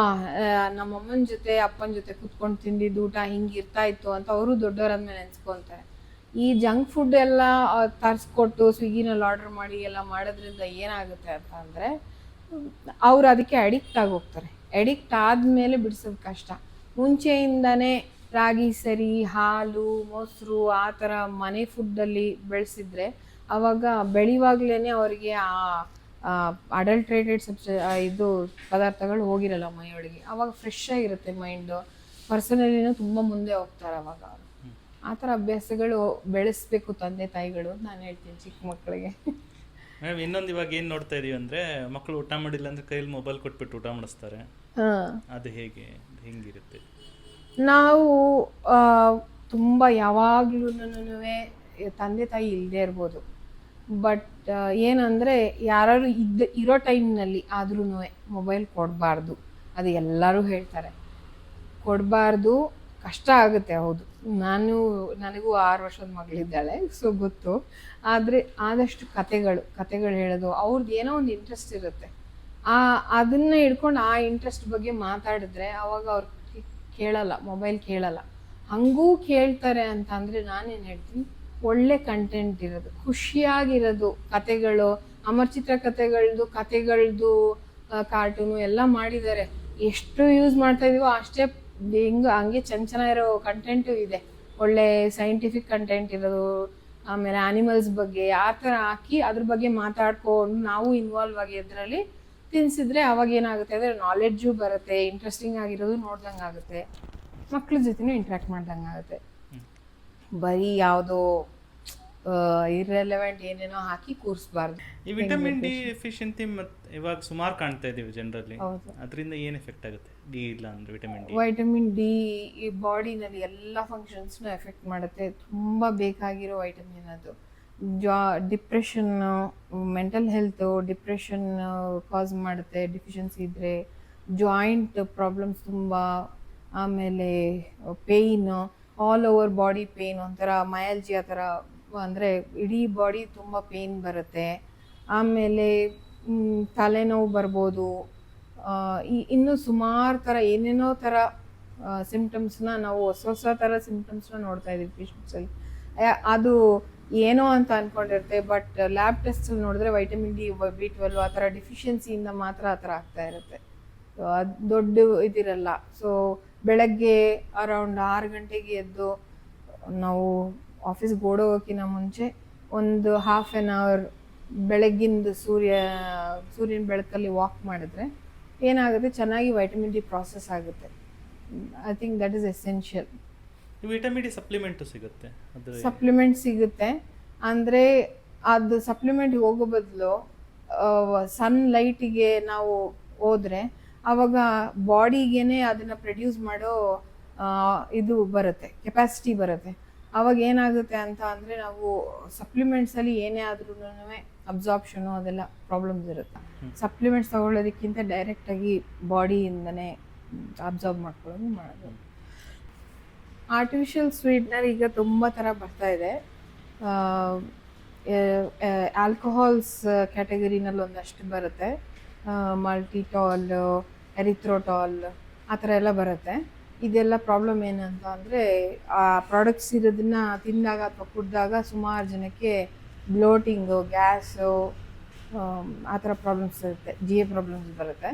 ನಮ್ಮ ಅಮ್ಮನ ಜೊತೆ, ಅಪ್ಪನ ಜೊತೆ ಕುತ್ಕೊಂಡು ತಿಂದಿದ್ದು ಊಟ ಹಿಂಗೆ ಇರ್ತಾ ಇತ್ತು ಅಂತ ಅವರು ದೊಡ್ಡವರಾದ್ಮೇಲೆ ನೆನ್ಸ್ಕೊಂತಾರೆ. ಈ ಜಂಕ್ ಫುಡ್ ಎಲ್ಲ ತರಿಸ್ಕೊಟ್ಟು ಸ್ವಿಗ್ಗಿನಲ್ಲಿ ಆರ್ಡರ್ ಮಾಡಿ ಎಲ್ಲ ಮಾಡೋದ್ರಿಂದ ಏನಾಗುತ್ತೆ ಅಂತ ಅಂದರೆ, ಅವ್ರು ಅದಕ್ಕೆ ಅಡಿಕ್ಟ್ ಆಗಿ ಹೋಗ್ತಾರೆ. ಅಡಿಕ್ಟ್ ಆದಮೇಲೆ ಬಿಡಿಸೋದು ಕಷ್ಟ. ಮುಂಚೆಯಿಂದನೇ ರಾಗಿ ಸರಿ, ಹಾಲು, ಮೊಸರು ಆ ಥರ ಮನೆ ಫುಡ್ಡಲ್ಲಿ ಬೆಳೆಸಿದ್ರೆ ಅವಾಗ ಬೆಳೆಯುವಾಗ್ಲೇ ಅವರಿಗೆ ಆ ಅಡಲ್ಟ್ರೇಟೆಡ್ ಸಬ್ಸ್ ಇದು ಪದಾರ್ಥಗಳು ಹೋಗಿರಲ್ಲ ಮೈಯೊಳಗೆ ಅವಾಗ ಫ್ರೆಶ್ ಆಗಿರುತ್ತೆ ಮೈಂಡು ಪರ್ಸನಲಿನೂ ತುಂಬ ಮುಂದೆ ಹೋಗ್ತಾರೆ ಅವಾಗ. ಅವರು ಆ ಥರ ಅಭ್ಯಾಸಗಳು ಬೆಳೆಸ್ಬೇಕು ತಂದೆ ತಾಯಿಗಳು ಅಂತ ನಾನು ಹೇಳ್ತೀನಿ ಚಿಕ್ಕ ಮಕ್ಕಳಿಗೆ. ಮ್ಯಾಮ್ ಇನ್ನೊಂದು ಇವಾಗ ಏನು ನೋಡ್ತಾ ಇದೀವಿ ಅಂದರೆ ಮಕ್ಕಳು ಊಟ ಮಾಡಿಲ್ಲ ಅಂದರೆ ಕೈಯಲ್ಲಿ ಮೊಬೈಲ್ ಕೊಟ್ಬಿಟ್ಟು ಊಟ ಮಾಡಿಸ್ತಾರೆ. ಹಾಂ. ಅದು ಹೇಗೆ? ಹೆಂಗಿರುತ್ತೆ? ನಾವು ತುಂಬ ಯಾವಾಗ್ಲೂ ತಂದೆ ತಾಯಿ ಇಲ್ಲದೆ ಇರ್ಬೋದು. ಬಟ್ ಏನಂದರೆ ಯಾರು ಇದ್ದ, ಇರೋ ಟೈಮ್ನಲ್ಲಿ ಆದ್ರೂ ಮೊಬೈಲ್ ಕೊಡಬಾರ್ದು. ಅದು ಎಲ್ಲರೂ ಹೇಳ್ತಾರೆ. ಕೊಡಬಾರ್ದು, ಕಷ್ಟ ಆಗುತ್ತೆ ಹೌದು. ನಾನು, ನನಗೂ ಆರು ವರ್ಷದ ಮಗಳಿದ್ದಾಳೆ ಸೊ ಗೊತ್ತು. ಆದರೆ ಆದಷ್ಟು ಕತೆಗಳು ಕತೆಗಳು ಹೇಳೋದು ಅವ್ರದ್ದು ಏನೋ ಒಂದು ಇಂಟ್ರೆಸ್ಟ್ ಇರುತ್ತೆ. ಆ, ಅದನ್ನ ಹಿಡ್ಕೊಂಡು ಆ ಇಂಟ್ರೆಸ್ಟ್ ಬಗ್ಗೆ ಮಾತಾಡಿದ್ರೆ ಅವಾಗ ಅವ್ರು ಕೇಳಲ್ಲ ಮೊಬೈಲ್ ಕೇಳಲ್ಲ. ಹಂಗೂ ಕೇಳ್ತಾರೆ ಅಂತ ಅಂದರೆ ನಾನೇನು ಹೇಳ್ತೀನಿ ಒಳ್ಳೆ ಕಂಟೆಂಟ್ ಇರೋದು. ಖುಷಿಯಾಗಿರೋದು ಕತೆಗಳು, ಅಮರ್ಚಿತ್ರ ಕತೆಗಳದ್ದು ಕತೆಗಳದ್ದು ಕಾರ್ಟೂನು ಎಲ್ಲ ಮಾಡಿದ್ದಾರೆ. ಎಷ್ಟು ಯೂಸ್ ಮಾಡ್ತಾ ಇದೀವೋ ಅಷ್ಟೇ ಹೆಂಗ ಹಂಗೆ ಚೆನ್ನ ಚೆನ್ನಾಗಿರೋ ಕಂಟೆಂಟು ಇದೆ. ಒಳ್ಳೆ ಸೈಂಟಿಫಿಕ್ ಕಂಟೆಂಟ್ ಇರೋದು, ಆಮೇಲೆ ಆನಿಮಲ್ಸ್ ಬಗ್ಗೆ ಆ ಥರ ಹಾಕಿ ಅದ್ರ ಬಗ್ಗೆ ಮಾತಾಡ್ಕೊಂಡು ನಾವು ಇನ್ವಾಲ್ವ್ ಆಗಿ ಅದರಲ್ಲಿ ತಿನ್ಸಿದ್ರೆ ಅವಾಗ ಏನಾಗುತ್ತೆ ಅಂದರೆ ನಾಲೆಡ್ಜು ಬರುತ್ತೆ ಇಂಟ್ರೆಸ್ಟಿಂಗ್ ಆಗಿರೋದು ನೋಡ್ದಂಗೆ ಆಗುತ್ತೆ ಮಕ್ಳ ಜೊತೆನೂ ಇಂಟ್ರ್ಯಾಕ್ಟ್ ಮಾಡ್ದಂಗೆ ಆಗುತ್ತೆ ಬರೀ ಯಾವುದೋ ಇರ್ರೆಲೆವೆಂಟ್ ಏನೇನೋ ಹಾಕಿ ಕೂರಿಸಬಾರ್ದು. ಈ ವಿಟಮಿನ್ ಡಿ ಎಫಿಷಿಯನ್ಸಿ ಮತ್ತೆ ಇವಾಗ ಸುಮಾರು ಕಾಣ್ತಾ ಇದೀವಿ ಜನರಲ್ಲಿ. ಅದರಿಂದ ಏನು ಎಫೆಕ್ಟ್ ಆಗುತ್ತೆ? ಡಿ ಇಲ್ಲ ಅಂದ್ರೆ ವಿಟಮಿನ್ ಡಿ ವಿಟಮಿನ್ ಡಿ ಈ ಬಾಡಿನಲ್ಲಿ ಎಲ್ಲ ಫಂಕ್ಷನ್ಸ್ನ ಎಫೆಕ್ಟ್ ಮಾಡುತ್ತೆ. ತುಂಬ ಬೇಕಾಗಿರೋ ವೈಟಮಿನ್ ಅದು. ಜಾ depression mental health depression cause ಮಾಡುತ್ತೆ. ಡಿಫಿಷಿಯನ್ಸಿ ಇದ್ದರೆ ಜಾಯಿಂಟ್ ಪ್ರಾಬ್ಲಮ್ಸ್ ತುಂಬ ಆಮೇಲೆ pain all over body pain ಒಂಥರ ಮಯಾಲ್ಜಿ ಆ ಥರ, ಅಂದರೆ ಇಡೀ ಬಾಡಿ ತುಂಬ ಪೇಯ್ನ್ ಬರುತ್ತೆ. ಆಮೇಲೆ ತಲೆನೋವು ಬರ್ಬೋದು. ಈ- ಇನ್ನೂ ಸುಮಾರು ಥರ ಏನೇನೋ ಥರ ಸಿಮ್ಟಮ್ಸ್ನ ನಾವು ಹೊಸ ಹೊಸ ಥರ ಸಿಮ್ಟಮ್ಸ್ನ ನೋಡ್ತಾ ಇದ್ದೀವಿ ಪೇಷಂಟ್ಸಲ್ಲಿ ಅದು ಏನೋ ಅಂತ ಅಂದ್ಕೊಂಡಿರುತ್ತೆ ಬಟ್ ಲ್ಯಾಬ್ ಟೆಸ್ಟಲ್ಲಿ ನೋಡಿದ್ರೆ ವೈಟಮಿನ್ ಡಿ ಬಿ ಟ್ವೆಲ್ವ್ ಆ ಥರ ಡಿಫಿಷಿಯನ್ಸಿಯಿಂದ ಮಾತ್ರ ಆ ಥರ ಆಗ್ತಾ ಇರುತ್ತೆ. ಸೊ ಅದು ದೊಡ್ಡ ಇದಿರಲ್ಲ. ಸೊ ಬೆಳಗ್ಗೆ ಅರೌಂಡ್ ಆರು ಗಂಟೆಗೆ ಎದ್ದು ನಾವು ಆಫೀಸ್ಗೆ ಓಡೋಗೋಕ್ಕಿಂತ ಮುಂಚೆ ಒಂದು ಹಾಫ್ ಆನ್ ಅವರ್ ಬೆಳಗ್ಗಿಂದ ಸೂರ್ಯ ಸೂರ್ಯನ ಬೆಳಕಲ್ಲಿ ವಾಕ್ ಮಾಡಿದ್ರೆ ಏನಾಗುತ್ತೆ? ಚೆನ್ನಾಗಿ ವೈಟಮಿನ್ ಡಿ ಪ್ರಾಸೆಸ್ ಆಗುತ್ತೆ. I think that is essential vitamin D supplement ಸಿಗುತ್ತೆ? ಸಪ್ಲಿಮೆಂಟ್ ಸಿಗುತ್ತೆ. ಅಂದರೆ ಅದು ಸಪ್ಲಿಮೆಂಟ್ ಹೋಗೋ ಬದಲು ಸನ್ ಲೈಟಿಗೆ ನಾವು ಹೋದ್ರೆ ಅವಾಗ ಬಾಡಿಗೇನೆ ಅದನ್ನ ಪ್ರೊಡ್ಯೂಸ್ ಮಾಡೋ ಇದು ಬರುತ್ತೆ ಕೆಪಾಸಿಟಿ ಬರುತ್ತೆ. ಅವಾಗ ಏನಾಗುತ್ತೆ ಅಂತ ಅಂದರೆ ನಾವು ಸಪ್ಲಿಮೆಂಟ್ಸ್ ಅಲ್ಲಿ ಏನೇ ಆದ್ರೂ ಅಬ್ಸಾರ್ಪ್ಷನು ಅದೆಲ್ಲ ಪ್ರಾಬ್ಲಮ್ಸ್ ಇರುತ್ತೆ. ಸಪ್ಲಿಮೆಂಟ್ಸ್ ತಗೊಳ್ಳೋದಕ್ಕಿಂತ ಡೈರೆಕ್ಟಾಗಿ ಬಾಡಿಯಿಂದನೇ ಅಬ್ಸಾರ್ಬ್ ಮಾಡ್ಕೊಳ್ಳೋದು ಮಾಡೋದು. ಆರ್ಟಿಫಿಷಿಯಲ್ ಸ್ವೀಟ್ನರ್ ಈಗ ತುಂಬ ಥರ ಬರ್ತಾ ಇದೆ. ಆಲ್ಕೋಹಾಲ್ಸ್ ಕ್ಯಾಟಗರಿನಲ್ಲಿ ಒಂದಷ್ಟು ಬರುತ್ತೆ. ಮಲ್ಟಿಟಾಲ್ ಎರಿಥ್ರೋಟಾಲ್ ಆ ಥರ ಎಲ್ಲ ಬರುತ್ತೆ. ಇದೆಲ್ಲ ಪ್ರಾಬ್ಲಮ್ ಏನಂತ ಅಂದರೆ, ಆ ಪ್ರಾಡಕ್ಟ್ಸ್ ಇರೋದನ್ನ ತಿಂದಾಗ ಅಥವಾ ಕುಡಿದಾಗ ಸುಮಾರು ಜನಕ್ಕೆ ಬ್ಲೋಟಿಂಗು ಗ್ಯಾಸು ಆ ಥರ ಪ್ರಾಬ್ಲಮ್ಸ್ ಇರುತ್ತೆ. ಜಿ ಎ ಪ್ರಾಬ್ಲಮ್ಸ್ ಬರುತ್ತೆ.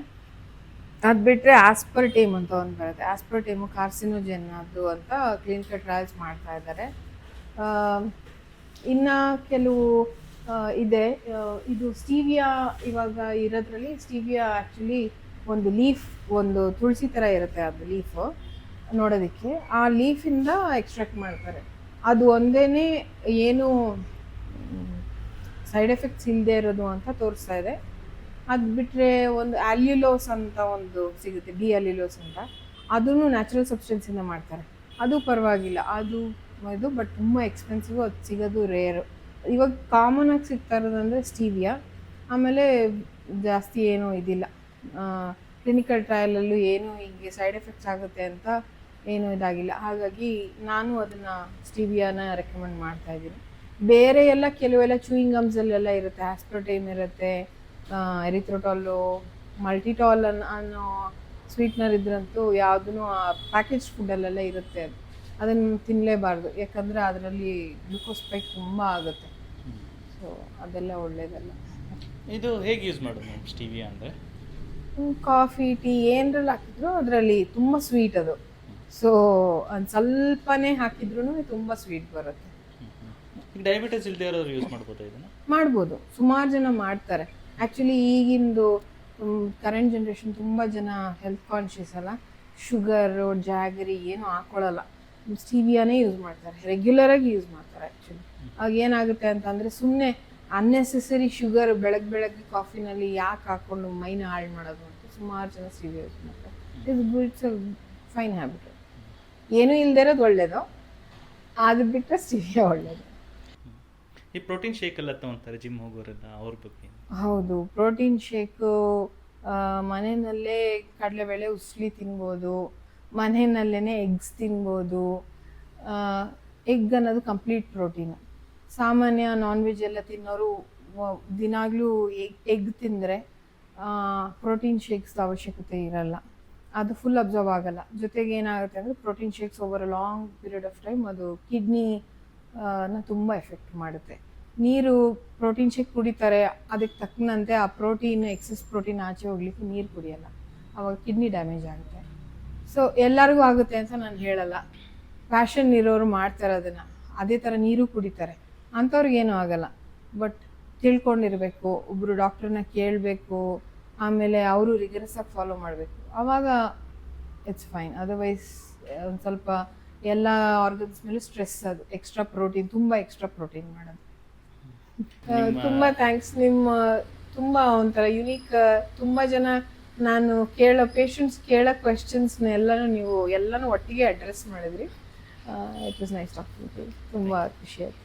ಅದು ಬಿಟ್ಟರೆ ಆಸ್ಪರ್ಟೇಮ್ ಅಂತ ಒಂದು ಬರುತ್ತೆ. ಆಸ್ಪರ್ಟೇಮು ಕಾರ್ಸಿನೋಜೆನ್ ಅದು ಅಂತ ಕ್ಲಿನಿಕಲ್ ಟ್ರಯಲ್ಸ್ ಮಾಡ್ತಾ ಇದ್ದಾರೆ. ಇನ್ನು ಕೆಲವು ಇದೆ. ಇದು ಸ್ಟೀವಿಯಾ ಇವಾಗ ಇರೋದ್ರಲ್ಲಿ ಸ್ಟೀವಿಯಾ ಆ್ಯಕ್ಚುಲಿ ಒಂದು ಲೀಫ್, ಒಂದು ತುಳಸಿ ಥರ ಇರುತ್ತೆ ಅದು ಲೀಫ್ ನೋಡೋದಕ್ಕೆ. ಆ ಲೀಫಿಂದ ಎಕ್ಸ್ಟ್ರಾಕ್ಟ್ ಮಾಡ್ತಾರೆ. ಅದು ಒಂದೇ ಏನು ಸೈಡ್ ಎಫೆಕ್ಟ್ಸ್ ಇಲ್ಲದೆ ಇರೋದು ಅಂತ ತೋರಿಸ್ತಾ ಇದೆ. ಅದು ಬಿಟ್ಟರೆ ಒಂದು ಆಲ್ಯುಲೋಸ್ ಅಂತ ಒಂದು ಸಿಗುತ್ತೆ ಡಿ ಅಲ್ಯುಲೋಸ್ ಅಂತ. ಅದನ್ನು ನ್ಯಾಚುರಲ್ ಸಬ್ಸ್ಟೆನ್ಸಿಂದ ಮಾಡ್ತಾರೆ. ಅದು ಪರವಾಗಿಲ್ಲ. ಅದು ಇದು ಬಟ್ ತುಂಬ ಎಕ್ಸ್ಪೆನ್ಸಿವ್ ಅದು ಸಿಗೋದು ರೇರು ಇವಾಗ ಕಾಮನ್ ಆಗಿ ಸಿಗ್ತಾ ಇರೋದಂದರೆ ಸ್ಟೀವಿಯಾ ಆಮೇಲೆ ಜಾಸ್ತಿ ಏನೂ ಇದಿಲ್ಲ. ಕ್ಲಿನಿಕಲ್ ಟ್ರಯಲಲ್ಲೂ ಏನು ಹೀಗೆ ಸೈಡ್ ಎಫೆಕ್ಟ್ಸ್ ಆಗುತ್ತೆ ಅಂತ ಏನೂ ಇದಾಗಿಲ್ಲ. ಹಾಗಾಗಿ ನಾನು ಅದನ್ನು ಸ್ಟೀವಿಯಾನ ರೆಕಮೆಂಡ್ ಮಾಡ್ತಾ ಇದ್ದೀನಿ. ಬೇರೆ ಎಲ್ಲ ಕೆಲವೆಲ್ಲ ಚೂಯಿಂಗ್ ಗಮ್ಸಲ್ಲೆಲ್ಲ ಇರುತ್ತೆ. ಆಸ್ಪ್ರೋಟೈಮ್ ಇರುತ್ತೆ. ಎರಿಥ್ರೋಟಾಲು ಮಲ್ಟಿಟಾಲ್ ಅನ್, ಅನ್ನೋ ಸ್ವೀಟ್ನರ್ ಇದ್ರಂತೂ ಯಾವುದೂ ಪ್ಯಾಕೇಜ್ ಫುಡ್ಡಲ್ಲೆಲ್ಲ ಇರುತ್ತೆ ಅದು. ಅದನ್ನು ತಿನ್ನಲೇಬಾರ್ದು ಯಾಕಂದರೆ ಅದರಲ್ಲಿ ಗ್ಲೂಕೋಸ್ ಸ್ಪೈಕ್ ತುಂಬ ಆಗುತ್ತೆ. ಸೊ ಅದೆಲ್ಲ ಒಳ್ಳೇದಲ್ಲ. ಇದು ಹೇಗೆ ಯೂಸ್ ಮಾಡೋದು ಮ್ಯಾಮ್ ಸ್ಟೀವಿಯಾ ಅಂದರೆ? ಕಾಫಿ ಟೀ ಏನರಲ್ಲಿ ಹಾಕಿದ್ರು ಅದರಲ್ಲಿ ತುಂಬ ಸ್ವೀಟ್ ಅದು. ಸೊ ಒಂದು ಸ್ವಲ್ಪನೇ ಹಾಕಿದ್ರು ತುಂಬ ಸ್ವೀಟ್ ಬರುತ್ತೆ. ಡಯಾಬಿಟಿಸ್ ಇಲ್ಲದೆ ಇರೋರು ಯೂಸ್ ಮಾಡ್ಬೋದು ಇದನ್ನು? ಮಾಡ್ಬೋದು. ಸುಮಾರು ಜನ ಮಾಡ್ತಾರೆ. ಆ್ಯಕ್ಚುಲಿ ಈಗಿಂದು ಕರೆಂಟ್ ಜನ್ರೇಷನ್ ತುಂಬ ಜನ ಹೆಲ್ತ್ ಕಾನ್ಷಿಯಸ್ ಅಲ್ಲ. ಶುಗರು ಜಾಗರಿ ಏನೂ ಹಾಕೊಳ್ಳಲ್ಲ ಸ್ಟೀವಿಯಾನೇ ಯೂಸ್ ಮಾಡ್ತಾರೆ. ರೆಗ್ಯುಲರಾಗಿ ಯೂಸ್ ಮಾಡ್ತಾರೆ ಆ್ಯಕ್ಚುಲಿ ಆಗ ಏನಾಗುತ್ತೆ ಅಂತಂದರೆ ಸುಮ್ಮನೆ ಅನ್ನೆಸೆಸರಿ ಶುಗರ್ ಬೆಳಗ್ಗೆ ಬೆಳಗ್ಗೆ ಕಾಫಿನಲ್ಲಿ ಯಾಕೆ ಹಾಕ್ಕೊಂಡು ಮೈನ ಹಾಳು ಮಾಡೋದು ಅಂತ ಸುಮಾರು ಜನ ಸೀರಿಯಸ್ ಯೂಸ್ ಮಾಡ್ತಾರೆ it's it's a fine habit ಏನೂ ಇಲ್ಲದೆ ಇರೋದು ಒಳ್ಳೆಯದು ಅದು ಬಿಟ್ಟರೆ ಸ್ಟೀವಿಯಾ ಒಳ್ಳೆಯದು ಈ ಪ್ರೋಟೀನ್ ಶೇಕ್ ಎಲ್ಲ ತಗೊಂತಾರೆ ಜಿಮ್ ಹೋಗೋರೆಲ್ಲ ಅವ್ರ ಬಗ್ಗೆ. ಹೌದು. ಪ್ರೋಟೀನ್ ಶೇಕು ಮನೆಯಲ್ಲೇ ಕಡಲೆಬೇಳೆ ಉಸ್ಲಿ ತಿನ್ಬೋದು ಮನೆಯಲ್ಲೇ ಎಗ್ಸ್ ತಿನ್ಬೋದು ಎಗ್ ಅನ್ನೋದು ಕಂಪ್ಲೀಟ್ ಪ್ರೋಟೀನು ಸಾಮಾನ್ಯ ನಾನ್ ವೆಜ್ ಎಲ್ಲ ತಿನ್ನೋರು ದಿನಾಗ್ಲೂ ಎಗ್ ಎಗ್ ತಿಂದರೆ ಪ್ರೋಟೀನ್ ಶೇಕ್ಸ್ ಅವಶ್ಯಕತೆ ಇರಲ್ಲ. ಅದು ಫುಲ್ ಅಬ್ಸರ್ವ್ ಆಗಲ್ಲ. ಜೊತೆಗೆ ಏನಾಗುತ್ತೆ ಅಂದರೆ protein shakes over a long period of time ಅದು ಕಿಡ್ನಿ ನ ತುಂಬ ಎಫೆಕ್ಟ್ ಮಾಡುತ್ತೆ. ನೀರು ಪ್ರೋಟೀನ್ ಶೇಕ್ ಕುಡಿತಾರೆ, ಅದಕ್ಕೆ ತಕ್ಕನಂತೆ ಆ ಪ್ರೋಟೀನ್ ಎಕ್ಸಸ್ ಪ್ರೋಟೀನ್ ಆಚೆ ಹೋಗ್ಲಿಕ್ಕೆ ನೀರು ಕುಡಿಯಲ್ಲ. ಅವಾಗ ಕಿಡ್ನಿ ಡ್ಯಾಮೇಜ್ ಆಗುತ್ತೆ. ಸೊ ಎಲ್ಲರಿಗೂ ಆಗುತ್ತೆ ಅಂತ ನಾನು ಹೇಳಲ್ಲ. ಪ್ಯಾಷನ್ ಇರೋರು ಮಾಡ್ತಾರೆ ಅದನ್ನು ಅದೇ ಥರ ನೀರು ಕುಡಿತಾರೆ. ಅಂಥವ್ರಿಗೇನು ಆಗಲ್ಲ. ಬಟ್ ತಿಳ್ಕೊಂಡಿರಬೇಕು ಒಬ್ಬರು ಡಾಕ್ಟ್ರನ್ನ ಕೇಳಬೇಕು ಆಮೇಲೆ ಅವರು ರಿಗರಸ್ಸಾಗಿ ಫಾಲೋ ಮಾಡಬೇಕು. ಆವಾಗ ಇಟ್ಸ್ ಫೈನ್ ಅದರ್ವೈಸ್ ಒಂದು ಸ್ವಲ್ಪ ಎಲ್ಲ ಆರ್ಗನ್ಸ್ ಮೇಲೂ ಸ್ಟ್ರೆಸ್ ಅದು. ಎಕ್ಸ್ಟ್ರಾ ಪ್ರೋಟೀನ್ ತುಂಬ ಎಕ್ಸ್ಟ್ರಾ ಪ್ರೋಟೀನ್ ಮಾಡೋದು. ತುಂಬ ಥ್ಯಾಂಕ್ಸ್ ನಿಮ್ಮ ತುಂಬ ಒಂಥರ ಯುನೀಕ್ ತುಂಬ ಜನ ನಾನು ಕೇಳೋ ಪೇಷಂಟ್ಸ್ ಕೇಳೋ ಕ್ವೆಶನ್ಸ್ನ ಎಲ್ಲನೂ ನೀವು ಎಲ್ಲನೂ ಒಟ್ಟಿಗೆ ಅಡ್ರೆಸ್ ಮಾಡಿದ್ರಿ. It was nice talking to ತುಂಬ ಖುಷಿ ಆಯ್ತು.